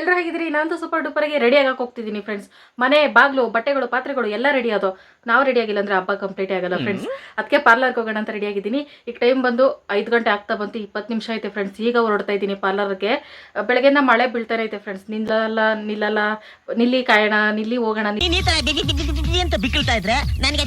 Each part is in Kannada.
ಎಲ್ಲರೂ ಹೇಗಿದ್ದೀರಿ ನಾನು ಸೂಪರ್ ಡೂಪರ್ಗೆ ರೆಡಿ ಆಗಕ್ಕೆ ಹೋಗ್ತಿದ್ದೀನಿ ಫ್ರೆಂಡ್ಸ್ ಮನೆ ಬಾಗ್ಲು ಬಟ್ಟೆಗಳು ಪಾತ್ರೆಗಳು ಎಲ್ಲ ರೆಡಿ ಆದೋ ನಾವು ರೆಡಿ ಆಗಿಲ್ಲ ಅಂದ್ರೆ ಹಬ್ಬ ಕಂಪ್ಲೀಟ್ ಆಗಲ್ಲ ಫ್ರೆಂಡ್ಸ್ ಅದಕ್ಕೆ ಪಾರ್ಲರ್ಗೆ ಹೋಗೋಣ ಅಂತ ರೆಡಿ ಆಗಿದ್ದೀನಿ. ಈಗ ಟೈಮ್ ಬಂದು ಐದು ಗಂಟೆ ಆಗ್ತಾ ಬಂತು ಇಪ್ಪತ್ತು ನಿಮಿಷ ಐತೆ ಫ್ರೆಂಡ್ಸ್ ಈಗ ಹೊರಡ್ತಾ ಇದ್ದೀನಿ ಪಾರ್ಲರ್ಗೆ ಬೆಳಗ್ಗೆಯಿಂದ ಮಳೆ ಬೀಳ್ತಾನೆ ಐತೆ ಫ್ರೆಂಡ್ಸ್ ನಿಲ್ಲಲ್ಲ ನಿಲ್ಲಲ್ಲ ನಿಲ್ಲಿ ಕಾಯೋಣ ನಿಲ್ಲಿ ಹೋಗೋಣ ಅಂತ ಬಿಕ್ಕಳ್ತಾ ಇದ್ರೆ ನನಗೆ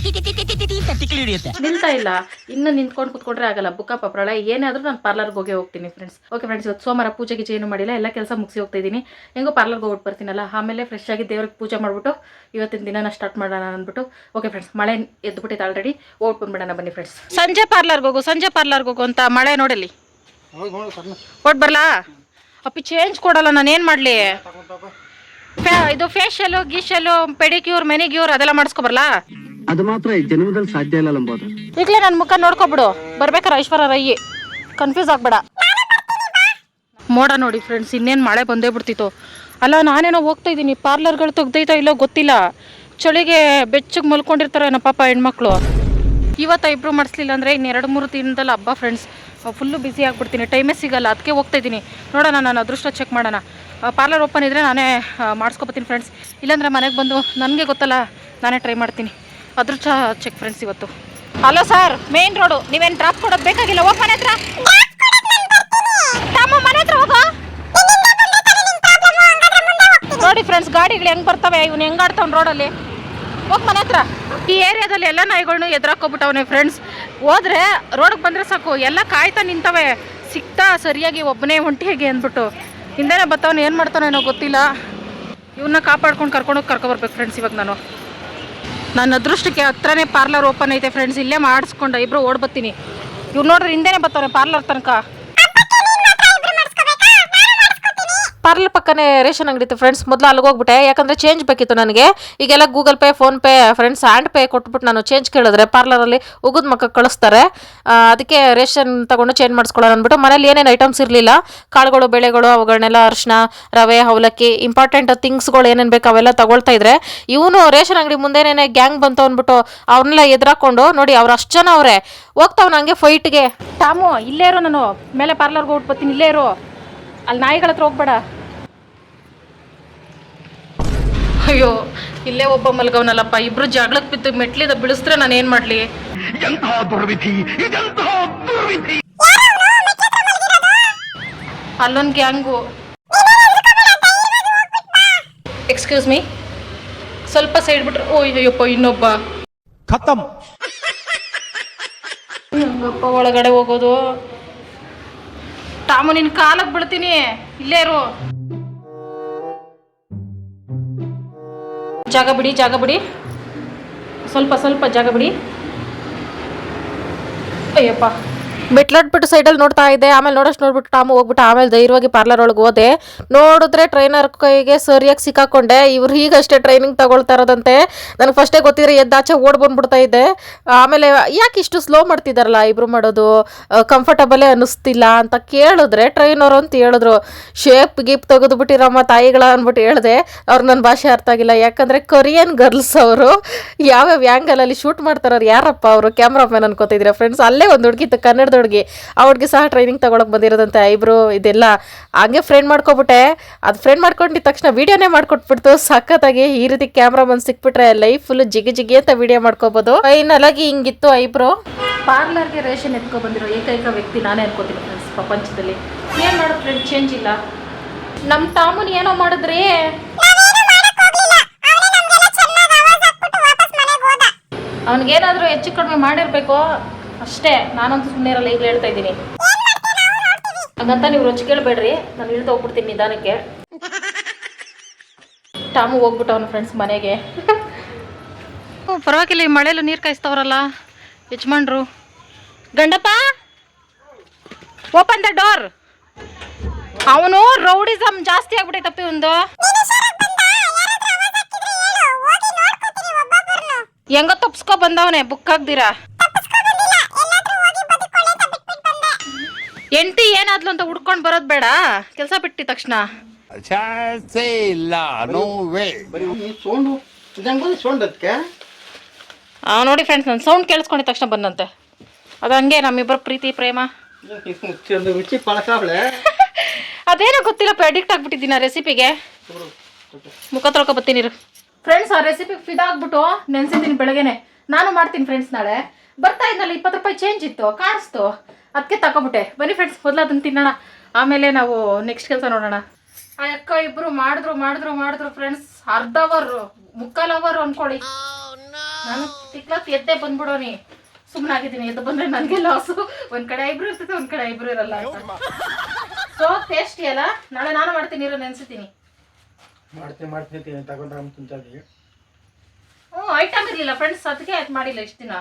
ನಿಲ್ತಾ ಇಲ್ಲ. ಇನ್ನು ನಿಂತ್ಕೊಂಡು ಕುತ್ಕೊಂಡ್ರೆ ಆಗಲ್ಲ. ಬುಕ್ಕ ಪ್ರಳಯ ಏನಾದರೂ ನಾನು ಪಾರ್ಲರ್ಗೆ ಹೋಗಿ ಹೋಗ್ತೀನಿ ಫ್ರೆಂಡ್ಸ್ ಓಕೆ ಫ್ರೆಂಡ್ಸ್ ಇವತ್ತು ಸೋಮವಾರ ಪೂಜೆ ಗೀಜೆ ಏನು ಮಾಡಿಲ್ಲ. ಎಲ್ಲ ಕೆಲಸ ಮುಗಿಸಿ ಹೋಗ್ತಾ ಇದ್ದೀನಿ. ಹೆಂಗೋ ಪಾರ್ಲರ್ಗೆ ಹೋಗ್ಬಿಟ್ಟು ಬರ್ತೀನಲ್ಲ ಆಮೇಲೆ ಫ್ರೆಶ್ ಆಗಿ ದೇವ್ರಿಗೆ ಪೂಜೆ ಮಾಡಿಬಿಟ್ಟು ಇವತ್ತಿನ ದಿನನ ಸ್ಟಾರ್ಟ್ ಮಾಡೋಣ ಅಂದ್ಬಿಟ್ಟು ಓಕೆ ಫ್ರೆಂಡ್ಸ್ ಮಳೆ ಎದ್ಬಿಟ್ಟಿದೆ ಆಲ್ರೆಡಿ ಓಟ್ ಬಂದ್ಬಿಡೋಣ ಬನ್ನಿ ಫ್ರೆಂಡ್ಸ್ ಸಂಜೆ ಪಾರ್ಲರ್ಗೆ ಹೋಗು ಸಂಜೆ ಪಾರ್ಲರ್ಗೆ ಹೋಗು ಅಂತ ಮಳೆ ನೋಡಲಿ. ಓಟ್ ಬರಲಾ? ಅಪ್ಪಿ ಚೇಂಜ್ ಕೊಡಲ್ಲ ನಾನು ಏನು ಮಾಡಲಿ? ಇದು ಫೇಶಿಯಲು ಗೀಶಲು ಪೆಡಿಕ್ಯೂರ್ ಮೆನಿಕ್ಯೂರ್ ಅದೆಲ್ಲ ಮಾಡಿಸ್ಕೊಬರಲ್ಲ ಅದು ಮಾತ್ರ ಈ ಜನ್ಮದಲ್ಲಿ ಸಾಧ್ಯ ಇಲ್ಲ ಲಂಬೋದ ಈಗಲೇ ನನ್ನ ಮುಖ ನೋಡ್ಕೊಬಿಡು. ಬರ್ಬೇಕಾರೆ ಐಶ್ವರ್ಯ ರೈ ಕನ್ಫ್ಯೂಸ್ ಆಗ್ಬೇಡ. ಮೋಡ ನೋಡಿ ಫ್ರೆಂಡ್ಸ್ ಇನ್ನೇನು ಮಳೆ ಬಂದೇ ಬಿಡ್ತಿತ್ತು. ಅಲ್ಲ, ನಾನೇನೋ ಹೋಗ್ತಾ ಇದ್ದೀನಿ ಪಾರ್ಲರ್ಗಳು ತೆಗ್ದೈತೋ ಇಲ್ಲೋ ಗೊತ್ತಿಲ್ಲ. ಚಳಿಗೆ ಬೆಚ್ಚಗೆ ಮಲ್ಕೊಂಡಿರ್ತಾರೇನೋ ಪಾಪ ಹೆಣ್ಮಕ್ಳು. ಇವತ್ತು ಐಬ್ರೋ ಮಾಡಿಸ್ಲಿಲ್ಲ ಅಂದರೆ ಇನ್ನು ಎರಡು ಮೂರು ದಿನದಲ್ಲಿ ಹಬ್ಬ ಫ್ರೆಂಡ್ಸ್ ಫುಲ್ಲು ಬ್ಯುಸಿ ಆಗಿಬಿಡ್ತೀನಿ ಟೈಮೇ ಸಿಗಲ್ಲ ಅದಕ್ಕೆ ಹೋಗ್ತಾ ಇದ್ದೀನಿ. ನೋಡೋಣ, ನಾನು ಅದೃಷ್ಟ ಚೆಕ್ ಮಾಡೋಣ. ಪಾರ್ಲರ್ ಓಪನ್ ಇದ್ದರೆ ನಾನೇ ಮಾಡಿಸ್ಕೊಬತ್ತೀನಿ ಫ್ರೆಂಡ್ಸ್ ಇಲ್ಲಾಂದರೆ ಮನೆಗೆ ಬಂದು ನನಗೆ ಗೊತ್ತಲ್ಲ, ನಾನೇ ಟ್ರೈ ಮಾಡ್ತೀನಿ. ಅದೃಷ್ಟ ಚೆಕ್ ಫ್ರೆಂಡ್ಸ್ ಇವತ್ತು. ಹಲೋ ಸರ್ ಮೇನ್ ರೋಡು ನೀವೇನು ಡ್ರಾಪ್ ಕೊಡೋದು ಬೇಕಾಗಿಲ್ಲ ಓಪನ್ ಹತ್ರ. ತಮ್ಮ ಮನೆ ಹತ್ರ ಹೋಗೋ? ನೋಡಿ ಫ್ರೆಂಡ್ಸ್ ಗಾಡಿಗಳು ಹೆಂಗ್ ಬರ್ತವೆ? ಇವ್ನು ಹೆಂಗ್ ಆಡ್ತಾವ್ ರೋಡಲ್ಲಿ ಹೋಗ್ ಮನೆ ಹತ್ರ. ಈ ಏರಿಯಾದಲ್ಲಿ ಎಲ್ಲ ನಾಯಿಗಳ್ನು ಎದುರಾಕೋಬಿಟ್ಟವನೆ ಫ್ರೆಂಡ್ಸ್ ಹೋದ್ರೆ ರೋಡ್ಗೆ ಬಂದ್ರೆ ಸಾಕು, ಎಲ್ಲ ಕಾಯ್ತಾ ನಿಂತವೆ. ಸಿಕ್ತಾ ಸರಿಯಾಗಿ ಒಬ್ಬನೇ ಒಂಟಿಯಾಗಿ ಅಂದ್ಬಿಟ್ಟು. ಹಿಂದೆನೇ ಬರ್ತಾವನು ಏನು ಮಾಡ್ತಾನೇನೋ ಗೊತ್ತಿಲ್ಲ. ಇವನ್ನ ಕಾಪಾಡ್ಕೊಂಡು ಕರ್ಕೊಂಡೋಗಿ ಕರ್ಕೊಬರ್ಬೇಕು ಫ್ರೆಂಡ್ಸ್ ಇವಾಗ ನಾನು. ನನ್ನ ಅದೃಷ್ಟಕ್ಕೆ ಹತ್ರನೇ ಪಾರ್ಲರ್ ಓಪನ್ ಐತೆ ಫ್ರೆಂಡ್ಸ್ ಇಲ್ಲೇ ಮಾಡಿಸ್ಕೊಂಡು ಇಬ್ರು ಓಡ್ ಬರ್ತೀನಿ ಇವ್ರು ನೋಡ್ರಿ ಹಿಂದೆನೇ ಬರ್ತಾವ್ರೆ ಪಾರ್ಲರ್ ತನಕ. ಪಾರ್ಲರ್ ಪಕ್ಕನೇ ರೇಷನ್ ಅಂಗಡಿ ಇತ್ತು ಫ್ರೆಂಡ್ಸ್ ಮೊದಲು ಅಲ್ಲಿಗೆ ಹೋಗ್ಬಿಟ್ಟೆ. ಯಾಕಂದ್ರೆ ಚೇಂಜ್ ಬೇಕಿತ್ತು ನನಗೆ. ಈಗೆಲ್ಲ Google Pay PhonePe friends hand pay ಕೊಟ್ಬಿಟ್ಟು ನಾನು ಚೇಂಜ್ ಕೇಳಿದ್ರೆ ಪಾರ್ಲರಲ್ಲಿ ಉಗಿದ ಮಕ್ಕ ಕಳಿಸ್ತಾರೆ. ಅದಕ್ಕೆ ರೇಷನ್ ತಗೊಂಡು ಚೇಂಜ್ ಮಾಡಿಸ್ಕೊಳ್ಳೋಣ ಅಂದ್ಬಿಟ್ಟು ಮನೇಲಿ ಏನೇನು ಐಟಮ್ಸ್ ಇರಲಿಲ್ಲ. ಕಾಳುಗಳು, ಬೆಳೆಗಳು, ಅವುಗಳನ್ನೆಲ್ಲ ಅರಿಶಿನ ರವೆ, ಅವಲಕ್ಕಿ ಇಂಪಾರ್ಟೆಂಟ್ ಥಿಂಗ್ಸ್ಗಳು ಏನೇನು ಬೇಕು ಅವೆಲ್ಲ ತಗೊಳ್ತಾ ಇದ್ರೆ ಇವನು ರೇಷನ್ ಅಂಗಡಿ ಮುಂದೆನೇ ಗ್ಯಾಂಗ್ ಬಂತು ಅಂದ್ಬಿಟ್ಟು ಅವ್ರನ್ನೆಲ್ಲ ಎದುರಾಕೊಂಡು ನೋಡಿ ಅವ್ರು ಅಷ್ಟು ಜನ ಅವರೇ. ಹೋಗ್ತಾವ್ ನಂಗೆ ಫೈಟ್ಗೆ ಟಾಮು, ಇಲ್ಲೇ ಇರೋ ನಾನು. ಮೇಲೆ ಪಾರ್ಲರ್ಗೆ ಹೋಗ್ಬಿಡ್ತೀನಿ ಇಲ್ಲೇ ಇರೋ. ಅಲ್ಲಿ ನಾಯಿಗಳ ಹತ್ರ ಹೋಗ್ಬೇಡ. ಅಯ್ಯೋ ಇಲ್ಲೇ ಒಬ್ಬ ಮಲ್ಗವನಲ್ಲಪ್ಪ ಇಬ್ರು ಜಗಳಕ್ಕೆ ಬಿದ್ದು ಮೆಟ್ಲಿದ ಬಿಡಿಸ್ರೆ ನಾನು ಏನ್ ಮಾಡ್ಲಿ? ಅಲ್ಲೊಂದ್ ಗ್ಯಾಂಗು. ಎಕ್ಸ್ಕ್ಯೂಸ್ ಮೀ ಸ್ವಲ್ಪ ಸೈಡ್ ಬಿಟ್ರೆ ಓ ಅಯ್ಯಪ್ಪ ಇನ್ನೊಬ್ಬ. ಖತಮ್ ಒಳಗಡೆ ಹೋಗೋದು. ತಾಮು ನಿನ್ನ ಕಾಲಕ್ಕೆ ಬಿಡ್ತೀನಿ. ಇಲ್ಲೇ ಇರು. ಜಾಗ ಬಿಡಿ ಜಾಗ ಬಿಡಿ. ಸ್ವಲ್ಪ ಸ್ವಲ್ಪ ಜಾಗ ಬಿಡಿ. ಅಯ್ಯಪ್ಪ. ಮೆಟ್ಲಟ್ಬಿಟ್ಟು ಸೈಡಲ್ಲಿ ನೋಡ್ತಾ ಇದ್ದೆ ಆಮೇಲೆ ನೋಡೋಷ್ಟು ನೋಡ್ಬಿಟ್ಟು ಟಾಮು ಹೋಗ್ಬಿಟ್ಟು ಆಮೇಲೆ ಧೈರ್ಯವಾಗಿ ಪಾರ್ಲರ್ ಒಳಗೆ ಹೋದೆ. ನೋಡಿದ್ರೆ ಟ್ರೈನರ್ ಕೈಗೆ ಸರಿಯಾಗಿ ಸಿಕ್ಕಾಕೊಂಡೆ. ಇವ್ರು ಹೀಗಷ್ಟೇ ಟ್ರೈನಿಂಗ್ ತಗೊಳ್ತಾ ಇರೋದಂತೆ. ನನಗೆ ಫಸ್ಟೇ ಗೊತ್ತಿದ್ರೆ ಎದ್ದಾಚೆ ಓಡ್ ಬಂದ್ಬಿಡ್ತಾ ಇದ್ದೆ ಆಮೇಲೆ ಯಾಕೆ ಇಷ್ಟು ಸ್ಲೋ ಮಾಡ್ತಿದ್ದಾರಲ್ಲ ಇಬ್ರು ಮಾಡೋದು? ಕಂಫರ್ಟಬಲೇ ಅನ್ನಿಸ್ತಿಲ್ಲ ಅಂತ ಕೇಳಿದ್ರೆ ಟ್ರೈನರ್ ಅಂತ ಹೇಳಿದ್ರು. ಶೇಪ್ ಗೀಪ್ ತೆಗೆದು ಬಿಟ್ಟಿರಮ್ಮ ತಾಯಿಗಳ ಅಂದ್ಬಿಟ್ಟು ಹೇಳಿದೆ. ಅವ್ರು ನನ್ನ ಭಾಷೆ ಅರ್ಥ ಆಗಿಲ್ಲ. ಯಾಕಂದರೆ ಕೊರಿಯನ್ ಗರ್ಲ್ಸ್ ಅವರು ಯಾವ್ಯಾವ ಆ್ಯಂಗಲಲ್ಲಿ ಶೂಟ್ ಮಾಡ್ತಾರ ಯಾರಪ್ಪ ಅವರು? ಕ್ಯಾಮ್ರಾಮ್ಯಾನ್ ಅನ್ಕೋತಿದ್ರೆ ಫ್ರೆಂಡ್ಸ್ ಅಲ್ಲೇ ಒಂದು ಹುಡುಗಿತ್ತು ಕನ್ನಡದ ಹುಡುಗಿ ಆ ಹುಡುಗಿ ಸಹ ಟ್ರೈನಿಂಗ್ ತಗೊಳಕ್ ಬಂದಿರೋದಂತೆ ಐಬ್ರು, ಇದೆಲ್ಲ ಹಂಗೆ ಫ್ರೆಂಡ್ ಮಾಡ್ಕೊಬಿಟ್ಟೆ. ಅದು ಫ್ರೆಂಡ್ ಮಾಡ್ಕೊಂಡಿದ್ದ ತಕ್ಷಣ ವಿಡಿಯೋನೇ ಮಾಡ್ಕೊಟ್ಬಿಡ್ತು. ಸಖತ್ತಾಗಿ ಈ ರೀತಿ ಕ್ಯಾಮ್ರಾಮನ್ ಸಿಕ್ಬಿಟ್ರೆ ಲೈಫ್ ಫುಲ್ ಜಿಗಿ ಜಿಗಿ ಅಂತ ವಿಡಿಯೋ ಮಾಡ್ಕೋಬೋದು. ಫೈನಲ್ ಹಿಂಗಿತ್ತು ಐಬ್ರೋ. ಪಾರ್ಲರ್ಗೆ ರೇಷನ್ ಎತ್ಕೊ ಬಂದಿರೋ ಏಕೈಕ ವ್ಯಕ್ತಿ ನಾನೇ ಅನ್ಕೋತೀನಿ ಫ್ರೆಂಡ್ಸ್ ಪ್ರಪಂಚದಲ್ಲಿ. ಏನು ಮಾಡೋ ಫ್ರೆಂಡ್ ಚೇಂಜ್ ಇಲ್ಲ. ನಮ್ಮ ತಾಮನ್ ಏನೋ ಮಾಡಿದ್ರಿ. ಅವನಿಗೇನಾದರೂ ಹೆಚ್ಚು ಕಡಿಮೆ ಮಾಡಿರ್ಬೇಕು? ಅಷ್ಟೇ ನಾನಂತೂ ಸುಮ್ಮನೆ ಇರಲ್ಲ ಈಗಲೇ ಹೇಳ್ತಾ ಇದ್ದೀನಿ. ಹಂಗಂತ ನೀವು ರುಚಿ ಕೇಳಬೇಡ್ರಿ ನಾನು ಇಳ್ದು ಹೋಗ್ಬಿಡ್ತೀನಿ ನಿಧಾನಕ್ಕೆ. ಟಾಮು ಹೋಗ್ಬಿಟ್ಟು ಅವನ ಫ್ರೆಂಡ್ಸ್ ಮನೆಗೆ. ಓ, ಪರವಾಗಿಲ್ಲ ಈ ಮಳೆಯಲ್ಲೂ ನೀರು ಕಾಯಿಸ್ತವ್ರಲ್ಲ ಯಜಮಾನ್ರು. ಗಂಡಪ್ಪ! ಓಪನ್ ದ ಡೋರ್ ಅವನು ರೌಡಿಸಮ್ ಜಾಸ್ತಿ ಆಗ್ಬಿಟ್ಟೈತಪ್ಪಿ ಒಂದು ಹೆಂಗ ತಪ್ಸ್ಕೊ ಬಂದವನೆ ಬುಕ್ ಆಗ್ದಿರಾ ಎಂಟಿ ಏನಾದ್ಲು ಅಂತ ಹುಡ್ಕೊಂಡ್ ಬರೋದ್ ಬೇಡ. ಕೆಲಸ ಬಿಟ್ಟಿ ತಕ್ಷಣ. ಚಾನ್ಸೇ ಇಲ್ಲ ನೋ ವೇ ಸೌಂಡು ಇದಂಗೆ ಸೌಂಡ್ ಅದಕ್ಕೆ? ಆ ನೋಡಿ ಫ್ರೆಂಡ್ಸ್ ನನ್ನ ಸೌಂಡ್ ಕೇಳಿಸ್ಕೊಂಡಿದ ತಕ್ಷಣ ಬಂದಂತೆ. ಅದು ಹಂಗೆ ನಮ್ಮಿಬ್ಬರ ಪ್ರೀತಿ ಪ್ರೇಮ. ಅದೇನೋ ಗೊತ್ತಿಲ್ಲ ಅಡಿಕ್ಟ್ ಆಗ್ಬಿಟ್ಟಿದ್ದೀನಿ ಆ ರೆಸಿಪಿಗೆ ಮುಖ ತೊಳ್ಕೊ ಬರ್ತೀನಿ ಫ್ರೆಂಡ್ಸ್ ಆ ರೆಸಿಪಿ ಫಿದಾಗ್ಬಿಟ್ಟು ನೆನ್ಸಿದ್ದೀನಿ ಬೆಳಗ್ಗೆನೆ. ನಾನು ಮಾಡ್ತೀನಿ ಫ್ರೆಂಡ್ಸ್ ನಾಳೆ. ಬರ್ತಾ ಇದ್ನಲ್ಲ ಇಪ್ಪತ್ತು ರೂಪಾಯಿ ಚೇಂಜ್ ಇತ್ತು ಕಾಣಿಸ್ತು. ಅದಕ್ಕೆ ತಗೊಬಿಟ್ಟೆ ಬನ್ನಿ ಫ್ರೆಂಡ್ಸ್ ಮೊದಲು ಅದನ್ನು ತಿನ್ನೋಣ. ಆಮೇಲೆ ನಾವು ನೆಕ್ಸ್ಟ್ ಕೆಲಸ ನೋಡೋಣ. ಆ ಅಕ್ಕ ಇಬ್ರು ಮಾಡಿದ್ರು ಮಾಡಿದ್ರು ಮಾಡಿದ್ರು ಫ್ರೆಂಡ್ಸ್ ಅರ್ಧ ಅವರ್ ಮುಕ್ಕಾಲು ಅವರ್ ಅನ್ಕೊಳ್ಳಿ. ನಾನು ತಿಕ್ಲತ್ ಎದ್ದೆ ಬಂದ್ಬಿಡೋನಿ. ಸುಮ್ಮನಾಗಿದ್ದೀನಿ ಎದ್ದು ಬಂದ್ರೆ ನನಗೆ ಲಾಸು ಒಂದ್ ಕಡೆ ಇಬ್ರು ಇರ್ತದೆ ಒಂದ್ ಕಡೆ ಇಬ್ರು ಇರಲ್ಲ ಸೊ ಟೇಸ್ಟಿ ಅಲ್ಲ? ನಾಳೆ ನಾನು ಮಾಡ್ತೀನಿ ಇರೋ ನೆನ್ಸಿದ್ದೀನಿ ಮಾಡ್ತೀನಿ ಮಾಡ್ತೀನಿ ಹ್ಞೂ ಐಟಮ್ ಇರಲಿಲ್ಲ ಫ್ರೆಂಡ್ಸ್ ಅದಕ್ಕೆ ಆಯ್ತು ಮಾಡಿಲ್ಲ ಇಷ್ಟು ದಿನ?